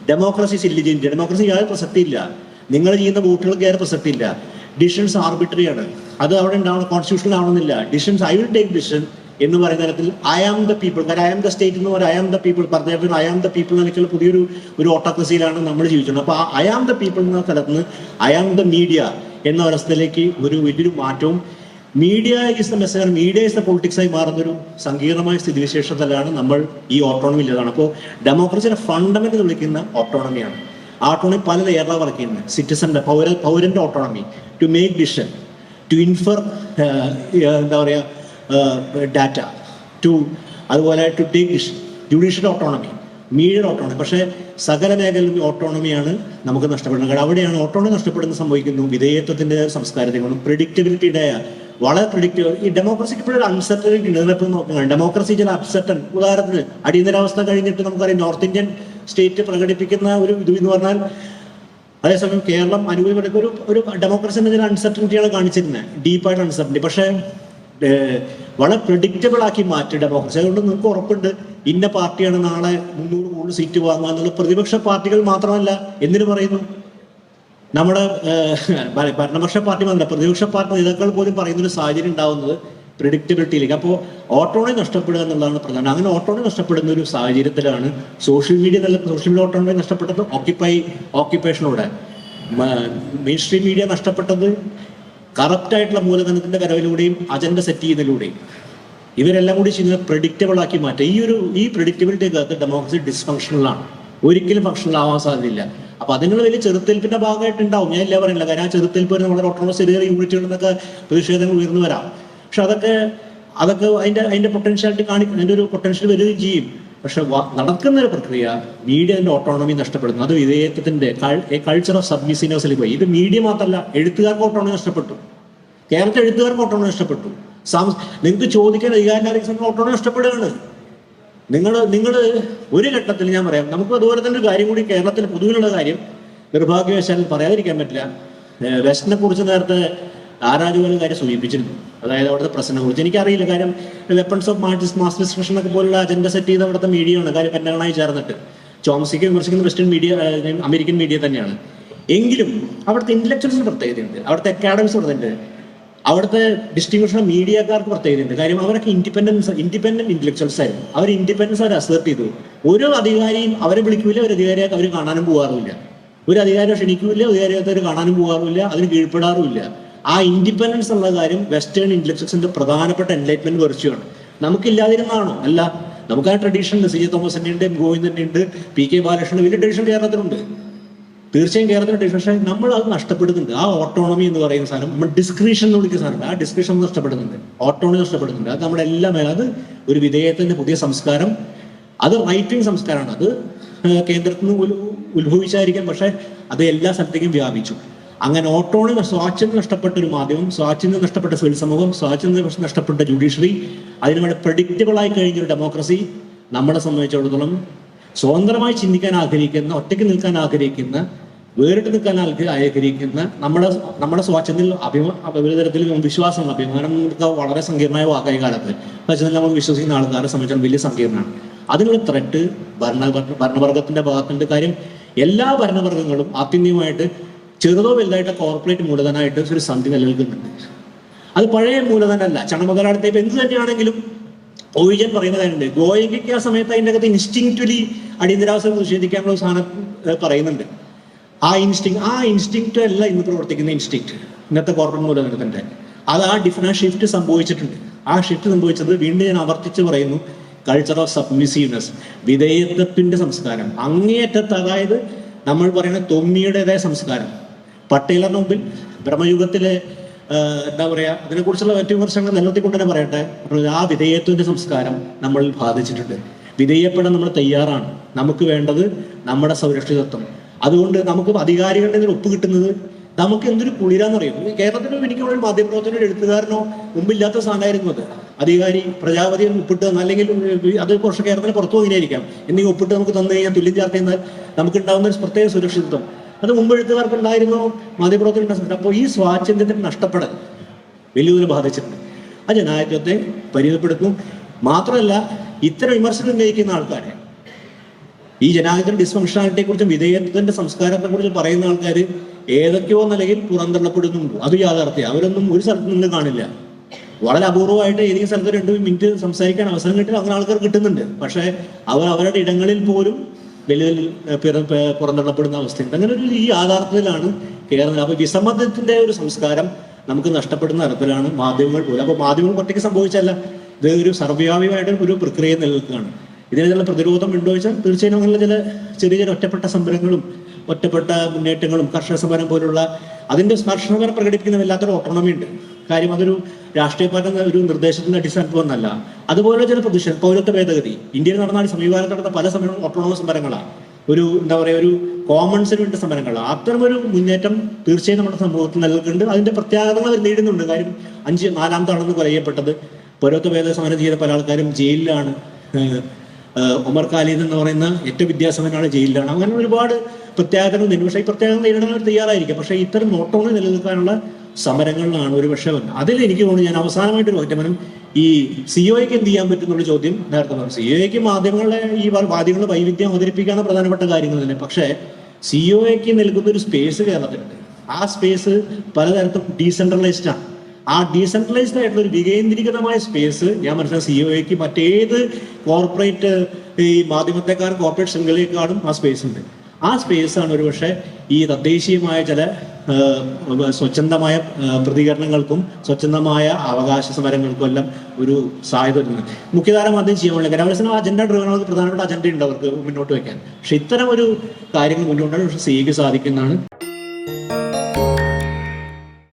ഡെമോക്രസി ഇസ് ഇല്ലിജിനേറ്റ് ഡെമോക്രസി യാതൊരു പ്രസക്തിയില്ല. നിങ്ങൾ ചെയ്യുന്ന വോട്ടുകൾക്ക് യാതൊരു പ്രസക്തിയില്ല. ഡിസിഷൻസ് ആർബിട്രറി ആണ്. അത് അവിടെ ഉണ്ടാവണം കോൺസ്റ്റിറ്റ്യൂഷനിൽ ആവണമെന്നില്ല. Decisions I will take decision എന്ന് പറയുന്ന തരത്തിൽ ഐ ആം ദ പീപ്പിൾ കാരണം ഐ ആം ദ സ്റ്റേറ്റ് എന്ന് പറയുന്നത് ഐ ആം ദ പീപ്പിൾ പറഞ്ഞ ഐ ആം ദ പീപ്പിൾ നിലയ്ക്കുള്ള പുതിയൊരു ഒരു ഓട്ടോക്രസിയിലാണ് നമ്മൾ ജീവിച്ചത് അപ്പോൾ ഐ ആം ദ പീപ്പിൾ എന്ന സ്ഥലത്ത് ഐ ആം ദ മീഡിയ എന്ന അവസ്ഥയിലേക്ക് ഒരു വലിയൊരു മാറ്റവും media is the message media is the politics ആയി മാറുന്ന ഒരു സങ്കീർണമായ സ്ഥിതിവിശേഷത്തിലാണ് നമ്മൾ ഈ ഓട്ടോണമി ഇല്ലതാണ് അപ്പോൾ ഡെമോക്രസിയുടെ ഫണ്ടമെന്റ് വിളിക്കുന്ന ഓട്ടോണമിയാണ് ഓട്ടോണമി പല ലെയറിലാണ് വർക്ക് സിറ്റിസന്റെ പൗര പൗരന്റെ autonomy to make decision to infer എന്താ പറയുക ഡാറ്റ ടു അതുപോലെ to take judicial autonomy media autonomy പക്ഷേ സകല മേഖലയിലും ഓട്ടോണമിയാണ് നമുക്ക് നഷ്ടപ്പെടുന്നത്. കാരണം അവിടെയാണ് ഓട്ടോണമി നഷ്ടപ്പെടുന്ന സംഭവിക്കുന്നു. വിധേയത്വത്തിന്റെ സംസ്കാരത്തെ കൊണ്ടും പ്രിഡിക്റ്റബിലിറ്റിയുടെ വളരെ പ്രിഡിക്റ്റബിൾ ഈ ഡെമോക്രസിക്ക് ഇപ്പോഴൊരു അൺസെർട്ടനിറ്റി ഉണ്ട്. നിങ്ങളിപ്പോൾ നോക്കുക ഡെമോക്രസി ചില അപ്സെർട്ടൻ ഉദാഹരണത്തിന് അടിയന്തരാവസ്ഥ കഴിഞ്ഞിട്ട് നമുക്കറിയാം നോർത്ത് ഇന്ത്യൻ സ്റ്റേറ്റ് പ്രകടിപ്പിക്കുന്ന ഒരു ഇത് എന്ന് പറഞ്ഞാൽ അതേസമയം കേരളം അനുകൂലപ്പെടുക്ക ഒരു ഒരു ഡെമോക്രസിന്റെ ചില അൺസെർട്ടനിറ്റിയാണ് കാണിച്ചിരുന്നത്. ഡീപ്പായിട്ട് അൺസെർട്ടനിറ്റി പക്ഷേ വളരെ പ്രഡിക്റ്റബിൾ ആക്കി മാറ്റി കോൺഗ്രസ് അതുകൊണ്ട് നിങ്ങൾക്ക് ഉറപ്പുണ്ട്. ഇന്ന പാർട്ടിയാണ് നാളെ മുന്നൂറ് കൂടുതൽ സീറ്റ് വാങ്ങുക എന്നുള്ള പ്രതിപക്ഷ പാർട്ടികൾ മാത്രമല്ല. എന്തിനു പറയുന്നു? നമ്മുടെ ഭരണപക്ഷ പാർട്ടി മാത്രമല്ല പ്രതിപക്ഷ പാർട്ടി നേതാക്കൾ പോലും പറയുന്ന ഒരു സാഹചര്യം ഉണ്ടാവുന്നത് പ്രിഡിക്റ്റബിലിറ്റിയിലേക്ക് അപ്പോൾ ഓട്ടോണി നഷ്ടപ്പെടുക എന്നുള്ളതാണ് പ്രധാനം. അങ്ങനെ ഓട്ടോണി നഷ്ടപ്പെടുന്ന ഒരു സാഹചര്യത്തിലാണ് സോഷ്യൽ മീഡിയ നല്ല സോഷ്യൽ മീഡിയ ഓട്ടോണി നഷ്ടപ്പെട്ടത് ഓക്യുപ്പൈ ഓക്യുപ്പേഷനോടെ മെയിൻ സ്ട്രീം മീഡിയ നഷ്ടപ്പെട്ടത് കറപ്റ്റ് ആയിട്ടുള്ള മൂലധനത്തിന്റെ വരവിലൂടെയും അജണ്ട സെറ്റ് ചെയ്യുന്നതിലൂടെയും ഇവരെല്ലാം കൂടി ചെയ്യുന്നത് പ്രഡിക്റ്റബിൾ ആക്കി മാറ്റുക. ഈ ഒരു ഈ പ്രഡിക്റ്റബിലിറ്റി അകത്ത് ഡെമോക്രസി ഡിസ്ഫങ്ഷണലാണ് ഒരിക്കലും ഫങ്ഷണൽ ആവാൻ സാധ്യതയില്ല. അപ്പൊ അതിനുള്ള വലിയ ചെറുത്തേൽപ്പിന്റെ ഭാഗമായിട്ട് ഉണ്ടാവും ഞാൻ ഇല്ല പറയുന്നില്ല. കാരണം ആ ചെറുത്തേൽപ്പ് വരുന്ന വളരെ ഓട്ടോണമസ് ചെറിയ യൂണിറ്റുകളിൽ നിന്നൊക്കെ പ്രതിഷേധങ്ങൾ ഉയർന്നു വരാം. പക്ഷെ അതൊക്കെ അതൊക്കെ അതിന്റെ അതിന്റെ പൊട്ടൻഷ്യാലിറ്റി കാണിക്കും. അതിന്റെ ഒരു പൊട്ടൻഷ്യൽ വരികയും ചെയ്യും. പക്ഷെ നടക്കുന്ന പ്രക്രിയ മീഡിയ അതിന്റെ ഓട്ടോണമി നഷ്ടപ്പെടുന്നു. അത് വിധേയത്വത്തിന്റെ കൾച്ചർ ഓഫ് സബ്മിസിനേഴ്സിൽ പോയി. ഇത് മീഡിയ മാത്രമല്ല എഴുത്തുകാർക്ക് ഓട്ടോണമി നഷ്ടപ്പെട്ടു. കേരളത്തിൽ എഴുത്തുകാർക്ക് ഓട്ടോണമി നഷ്ടപ്പെട്ടു. നിങ്ങൾക്ക് ചോദിക്കാൻ അധികാരം ഓട്ടോണമി നഷ്ടപ്പെടുകയാണ്. നിങ്ങൾ നിങ്ങൾ ഒരു ഘട്ടത്തിൽ ഞാൻ പറയാം നമുക്ക് അതുപോലെ തന്നെ ഒരു കാര്യം കൂടി കേരളത്തിൽ പൊതുവിലുള്ള കാര്യം നിർഭാഗ്യവശാൽ പറയാതിരിക്കാൻ പറ്റില്ല. വെസ്റ്റിനെ കുറിച്ച് നേരത്തെ ആരാധകരും കാര്യം സൂചിപ്പിച്ചിരുന്നു അതായത് അവിടുത്തെ പ്രശ്നത്തെ കുറിച്ച്. എനിക്കറിയില്ല കാര്യം വെപ്പൺസ് ഓഫ് മാർട്ടിസ് മാസ് ഡിസ്ട്രക്ഷൻ ഒക്കെ പോലുള്ള അജണ്ട സെറ്റ് ചെയ്ത അവിടുത്തെ മീഡിയയാണ് കാര്യം പെന്നകളായി ചേർന്നിട്ട്. ചോംസിക്ക് വിമർശിക്കുന്ന വെസ്റ്റേൺ മീഡിയ അമേരിക്കൻ മീഡിയ തന്നെയാണ്. എങ്കിലും അവിടുത്തെ ഇന്റലക്ച്വൽസിന് പ്രത്യേകതയുണ്ട്. അവിടുത്തെ അക്കാഡമിക്സ് പറഞ്ഞിട്ടുണ്ട് അവിടുത്തെ ഡിസ്ട്രിബ്യൂഷൻ മീഡിയക്കാർക്ക് പ്രത്യേകതയുണ്ട്. കാര്യം അവരൊക്കെ ഇൻഡിപെൻഡൻസ് ഇൻഡിപെൻഡന്റ് ഇന്റലക്ച്വൽസ് ആയിരുന്നു. അവർ ഇൻഡിപെൻഡൻസ് അവർ അസേർട്ട് ചെയ്തു. ഒരു അധികാരിയും അവരെ വിളിക്കൂല ഒരു അധികാരിയെ അവർ കാണാനും പോകാറുമില്ല. ഒരു അധികാരം ക്ഷണിക്കൂല അധികാരിയെ അവർ കാണാനും പോകാറുമില്ല അതിന് കീഴ്പ്പെടാറുമില്ല. ആ ഇൻഡിപെൻഡൻസ് എന്നുള്ള കാര്യം വെസ്റ്റേൺ ഇന്റലക്ച്വൽസിന്റെ പ്രധാനപ്പെട്ട എൻലൈറ്റ്മെന്റ് വെർച്വയാണ് നമുക്കില്ലാതിരുന്നാണോ? അല്ല. നമുക്ക് ആ ട്രഡീഷൻ ഉണ്ട്. സി ജെ തോമസ് ഉണ്ട് എം ഗോവിന്ദന്റെ പി കെ ബാലകൃഷ്ണൻ വലിയ ട്രഡീഷൻ കേരളത്തിലുണ്ട്. തീർച്ചയായും കേരളത്തിലുണ്ട് പക്ഷേ നമ്മൾ അത് നഷ്ടപ്പെടുന്നുണ്ട്. ആ ഓട്ടോണമി എന്ന് പറയുന്ന സാധനം നമ്മൾ ഡിസ്ക്രിഷൻ എന്ന് വിളിക്കുന്ന സാധനം ആ ഡിസ്ക്രിഷൻ നഷ്ടപ്പെടുന്നുണ്ട്. ഓട്ടോണമി നഷ്ടപ്പെടുന്നുണ്ട്. അത് നമ്മുടെ എല്ലാം അത് ഒരു വിധേയത്തിന്റെ പുതിയ സംസ്കാരം. അത് റൈറ്റിംഗ് സംസ്കാരമാണ്. അത് കേന്ദ്രത്തിൽ നിന്ന് ഉത്ഭവിച്ചായിരിക്കാം. പക്ഷേ അത് എല്ലാ സ്ഥലത്തേക്കും വ്യാപിച്ചു. അങ്ങനെ ഓട്ടോണമി സ്വാച്ഛന്യം നഷ്ടപ്പെട്ട ഒരു മാധ്യമം സ്വാച്ഛന്യം നഷ്ടപ്പെട്ട സിവിൽ സമൂഹം സ്വാച്ഛന്യം നഷ്ടപ്പെട്ട ജുഡീഷ്യറി അതിനുവേണ്ടി പ്രഡിക്റ്റബിളായി പ്രഡിക്റ്റബിൾ ആയി കഴിഞ്ഞ ഡെമോക്രസി നമ്മളെ സംബന്ധിച്ചിടത്തോളം സ്വതന്ത്രമായി ചിന്തിക്കാൻ ആഗ്രഹിക്കുന്ന ഒറ്റയ്ക്ക് നിൽക്കാൻ ആഗ്രഹിക്കുന്ന വേറിട്ട് നിൽക്കാൻ ആഗ്രഹിക്കുന്ന നമ്മുടെ നമ്മുടെ സ്വാച്ഛന്യത്തിൽ അഭിമാ ഒരു തരത്തിൽ വിശ്വാസം അഭിമാനം വളരെ സങ്കീർണമായ വാക്കായി കാലത്ത് പക്ഷേ നമ്മൾ വിശ്വസിക്കുന്ന ആൾക്കാരെ സംബന്ധിച്ചാൽ വലിയ സങ്കീർണമാണ്. അതിനുള്ള ത്രെട്ട് ഭരണ ഭരണവർഗത്തിന്റെ ഭാഗത്തിന്റെ കാര്യം എല്ലാ ഭരണവർഗങ്ങളും ആത്യന്തികമായിട്ട് ചെറുതോ വലുതായിട്ട് കോർപ്പറേറ്റ് മൂലധനമായിട്ട് ഒരു സന്ധി നിലനിൽക്കുന്നുണ്ട്. അത് പഴയ മൂലധനമല്ല ചണമകലാടത്തെ ഇപ്പൊ എന്ത് തന്നെയാണെങ്കിലും ഒഴിജൻ പറയുന്ന കാര്യമുണ്ട്. ഗോയയ്ക്ക് ആ സമയത്ത് അതിന്റെ അകത്ത് ഇൻസ്റ്റിങ്ക്ച്വലി അടിയന്തരാവസ്ഥ നിഷേധിക്കാനുള്ള സാധനം പറയുന്നുണ്ട്. ആ ഇൻസ്റ്റിങ് ആ ഇൻസ്റ്റിങ്ക്റ്റ് അല്ല ഇന്ന് പ്രവർത്തിക്കുന്ന ഇൻസ്റ്റിങ്ക്റ്റ് ഇന്നത്തെ കോർപ്പറേറ്റ് മൂലധനത്തിന്റെ അത് ആ ഡിഫറന്റ് ഷിഫ്റ്റ് സംഭവിച്ചിട്ടുണ്ട്. ആ ഷിഫ്റ്റ് സംഭവിച്ചത് വീണ്ടും ഞാൻ ആവർത്തിച്ച് പറയുന്നു. കൾച്ചർ ഓഫ് സബ്മിസീവ്നെസ് വിധേയത്വത്തിന്റെ സംസ്കാരം. അങ്ങേയറ്റത്ത് അതായത് നമ്മൾ പറയുന്ന തൊമ്മിയുടേതായ സംസ്കാരം. പട്ടേലറിന് മുമ്പിൽ ബ്രഹ്മയുഗത്തിലെ എന്താ പറയാ അതിനെക്കുറിച്ചുള്ള മറ്റു വിമർശനങ്ങൾ നിലനിർത്തിക്കൊണ്ട് തന്നെ പറയട്ടെ ആ വിധേയത്വത്തിന്റെ സംസ്കാരം നമ്മൾ ബാധിച്ചിട്ടുണ്ട്. വിധേയപ്പെടാൻ നമ്മൾ തയ്യാറാണ്. നമുക്ക് വേണ്ടത് നമ്മുടെ സൗരക്ഷിതത്വം. അതുകൊണ്ട് നമുക്ക് അധികാരികളുടെ ഒപ്പ് കിട്ടുന്നത് നമുക്ക് എന്തൊരു കുളിരാന്നറിയും? കേരളത്തിൽ എനിക്ക് ഒരു മാധ്യമപ്രവർത്തനോ ഒരു എഴുത്തുകാരനോ മുമ്പില്ലാത്ത സാധനമായിരുന്നു അത്. അധികാരി പ്രജാപതി ഒപ്പിട്ട് അല്ലെങ്കിൽ അത് കുറച്ച് കേരളത്തിന് പുറത്തു പോകുന്നതായിരിക്കാം എന്നീ ഒപ്പിട്ട് നമുക്ക് തന്നു കഴിഞ്ഞാൽ തുല്യം ചേർത്ത് നമുക്ക് ഉണ്ടാകുന്ന ഒരു പ്രത്യേക സുരക്ഷിതത്വം. അത് മുമ്പ് എഴുത്തുകാർക്ക് ഉണ്ടായിരുന്നു മാധ്യമപ്രവർത്തനം ഉണ്ടായിരുന്നു. അപ്പോൾ ഈ സ്വാതന്ത്ര്യത്തിന് നഷ്ടപ്പെടൽ വലിയൊരു ബാധിച്ചിട്ടുണ്ട്. ആ ജനാധിപത്യത്തെ പരിമിതപ്പെടുത്തും മാത്രമല്ല ഇത്തരം വിമർശനം ഉന്നയിക്കുന്ന ആൾക്കാരെ ഈ ജനാധിപത്യ ഡിസ്ഫങ്ഷനാലിറ്റിയെ കുറിച്ചും വിധേയത്വത്തിന്റെ സംസ്കാരത്തെ കുറിച്ച് പറയുന്ന ആൾക്കാർ ഏതൊക്കെയോ നിലയിൽ പുറന്തള്ളപ്പെടുന്നുണ്ട്. അത് യാഥാർത്ഥ്യം. അവരൊന്നും ഒരു സ്ഥലത്ത് നിന്ന് കാണില്ല. വളരെ അപൂർവമായിട്ട് ഏതെങ്കിലും സ്ഥലത്ത് രണ്ട് മിനിറ്റ് സംസാരിക്കാൻ അവസരം കിട്ടിയാൽ അങ്ങനെ ആൾക്കാർ കിട്ടുന്നുണ്ട്. പക്ഷേ അവർ അവരുടെ ഇടങ്ങളിൽ പോലും വലിയ പുറന്തള്ളപ്പെടുന്ന അവസ്ഥയുണ്ട്. അങ്ങനെ ഒരു ഈ യാഥാർത്ഥ്യത്തിലാണ് കേരളം. അപ്പൊ വിസമ്മതത്തിന്റെ ഒരു സംസ്കാരം നമുക്ക് നഷ്ടപ്പെടുന്ന തരത്തിലാണ് മാധ്യമങ്ങൾ പോലും അപ്പൊ മാധ്യമങ്ങൾ ഒറ്റയ്ക്ക് സംഭവിച്ചല്ല ഇത് ഒരു സർവ്യാപികമായിട്ട് ഒരു പ്രക്രിയ നിലനിൽക്കുകയാണ്. ഇതിനെതിരെ പ്രതിരോധം ഉണ്ടോ വെച്ചാൽ തീർച്ചയായും അങ്ങനെ ചില ചെറിയ ചെറിയ ഒറ്റപ്പെട്ട സമരങ്ങളും ഒറ്റപ്പെട്ട മുന്നേറ്റങ്ങളും കർഷക സമരം പോലുള്ള അതിന്റെ സ്പർശനപരം പ്രകടിപ്പിക്കുന്ന വല്ലാത്തൊരു ഓട്ടോണമി ഉണ്ട്. കാര്യം അതൊരു രാഷ്ട്രീയ പാർട്ടി ഒരു നിർദ്ദേശത്തിന്റെ അടിസ്ഥാനത്തിൽ വന്നല്ല അതുപോലെ ചില പ്രതിഷേധം പൗരത്വ ഭേദഗതി. ഇന്ത്യയിൽ നടന്ന സമീപകാലം നടന്ന പല സമരങ്ങളും ഓട്ടോണമസ് സമരങ്ങളാണ് ഒരു എന്താ പറയുക ഒരു കോമൺസിന് വേണ്ട അത്തരം ഒരു മുന്നേറ്റം തീർച്ചയായും നമ്മുടെ സമൂഹത്തിൽ നിലനിൽക്കുന്നുണ്ട്. അതിന്റെ പ്രത്യാഘാതങ്ങൾ അവർ നേരിടുന്നുണ്ട്. കാര്യം അഞ്ച് നാലാം തവണ പറയപ്പെട്ടത് പൗരത്വ ഭേദ സമരം ചെയ്ത പല ആൾക്കാരും ജയിലിലാണ്. ഉമർ ഖാലിദ് എന്ന് പറയുന്ന ഏറ്റവും വിദ്യാസമ്പന്നാണ് ജയിലിലാണ്. അങ്ങനെ ഒരുപാട് പ്രത്യാഘാതങ്ങൾ നേരിടും പക്ഷേ ഈ പ്രത്യാഘാതം നേരിടാൻ അവർ തയ്യാറായിരിക്കും. പക്ഷേ ഇത്തരം നോട്ടോണി നിലനിൽക്കാനുള്ള സമരങ്ങളിലാണ് ഒരു പക്ഷേ വരുന്നത് അതിൽ എനിക്ക് തോന്നുന്നു ഞാൻ അവസാനമായിട്ട് ഒറ്റമനം ഈ സിഒയ്ക്ക് എന്ത് ചെയ്യാൻ പറ്റും എന്നുള്ള ചോദ്യം നേരത്തെ പറഞ്ഞു. സിഒയ്ക്ക് മാധ്യമങ്ങളെ ഈ വാദ്യങ്ങളുടെ വൈവിധ്യം അവതരിപ്പിക്കാനുള്ള പ്രധാനപ്പെട്ട കാര്യങ്ങൾ തന്നെ. പക്ഷേ സിഒയ്ക്ക് നൽകുന്ന ഒരു സ്പേസ് കേരളത്തിലുണ്ട്. ആ സ്പേസ് പലതരത്തും ഡീസെൻട്രലൈസ്ഡ് ആണ്. ആ ഡീസെൻട്രലൈസ്ഡ് ആയിട്ടുള്ള ഒരു വികേന്ദ്രീകൃതമായ സ്പേസ് ഞാൻ മനസ്സിലാക്കി സിഒയ്ക്ക് മറ്റേത് കോർപ്പറേറ്റ് ഈ മാധ്യമത്തെക്കാരും കോർപ്പറേറ്റ് ശൃംഖലയെക്കാളും ആ സ്പേസ് ഉണ്ട്. ആ സ്പേസ് ആണ് ഒരു പക്ഷേ ഈ തദ്ദേശീയമായ ചില സ്വച്ഛന്തമായ പ്രതികരണങ്ങൾക്കും സ്വച്ഛന്തമായ അവകാശ സമരങ്ങൾക്കും എല്ലാം ഒരു സാധ്യത വരുന്നത് മുഖ്യധാര മാധ്യമം ചെയ്യാൻ കലാവലസനം അജണ്ട ഡ്രൈവർക്ക് പ്രധാനപ്പെട്ട അജണ്ട ഉണ്ട് അവർക്ക് മുന്നോട്ട് വെക്കാൻ പക്ഷെ ഇത്തരം ഒരു കാര്യങ്ങൾ മുന്നോട്ട് പക്ഷേ സിക്ക് സാധിക്കുന്നതാണ്.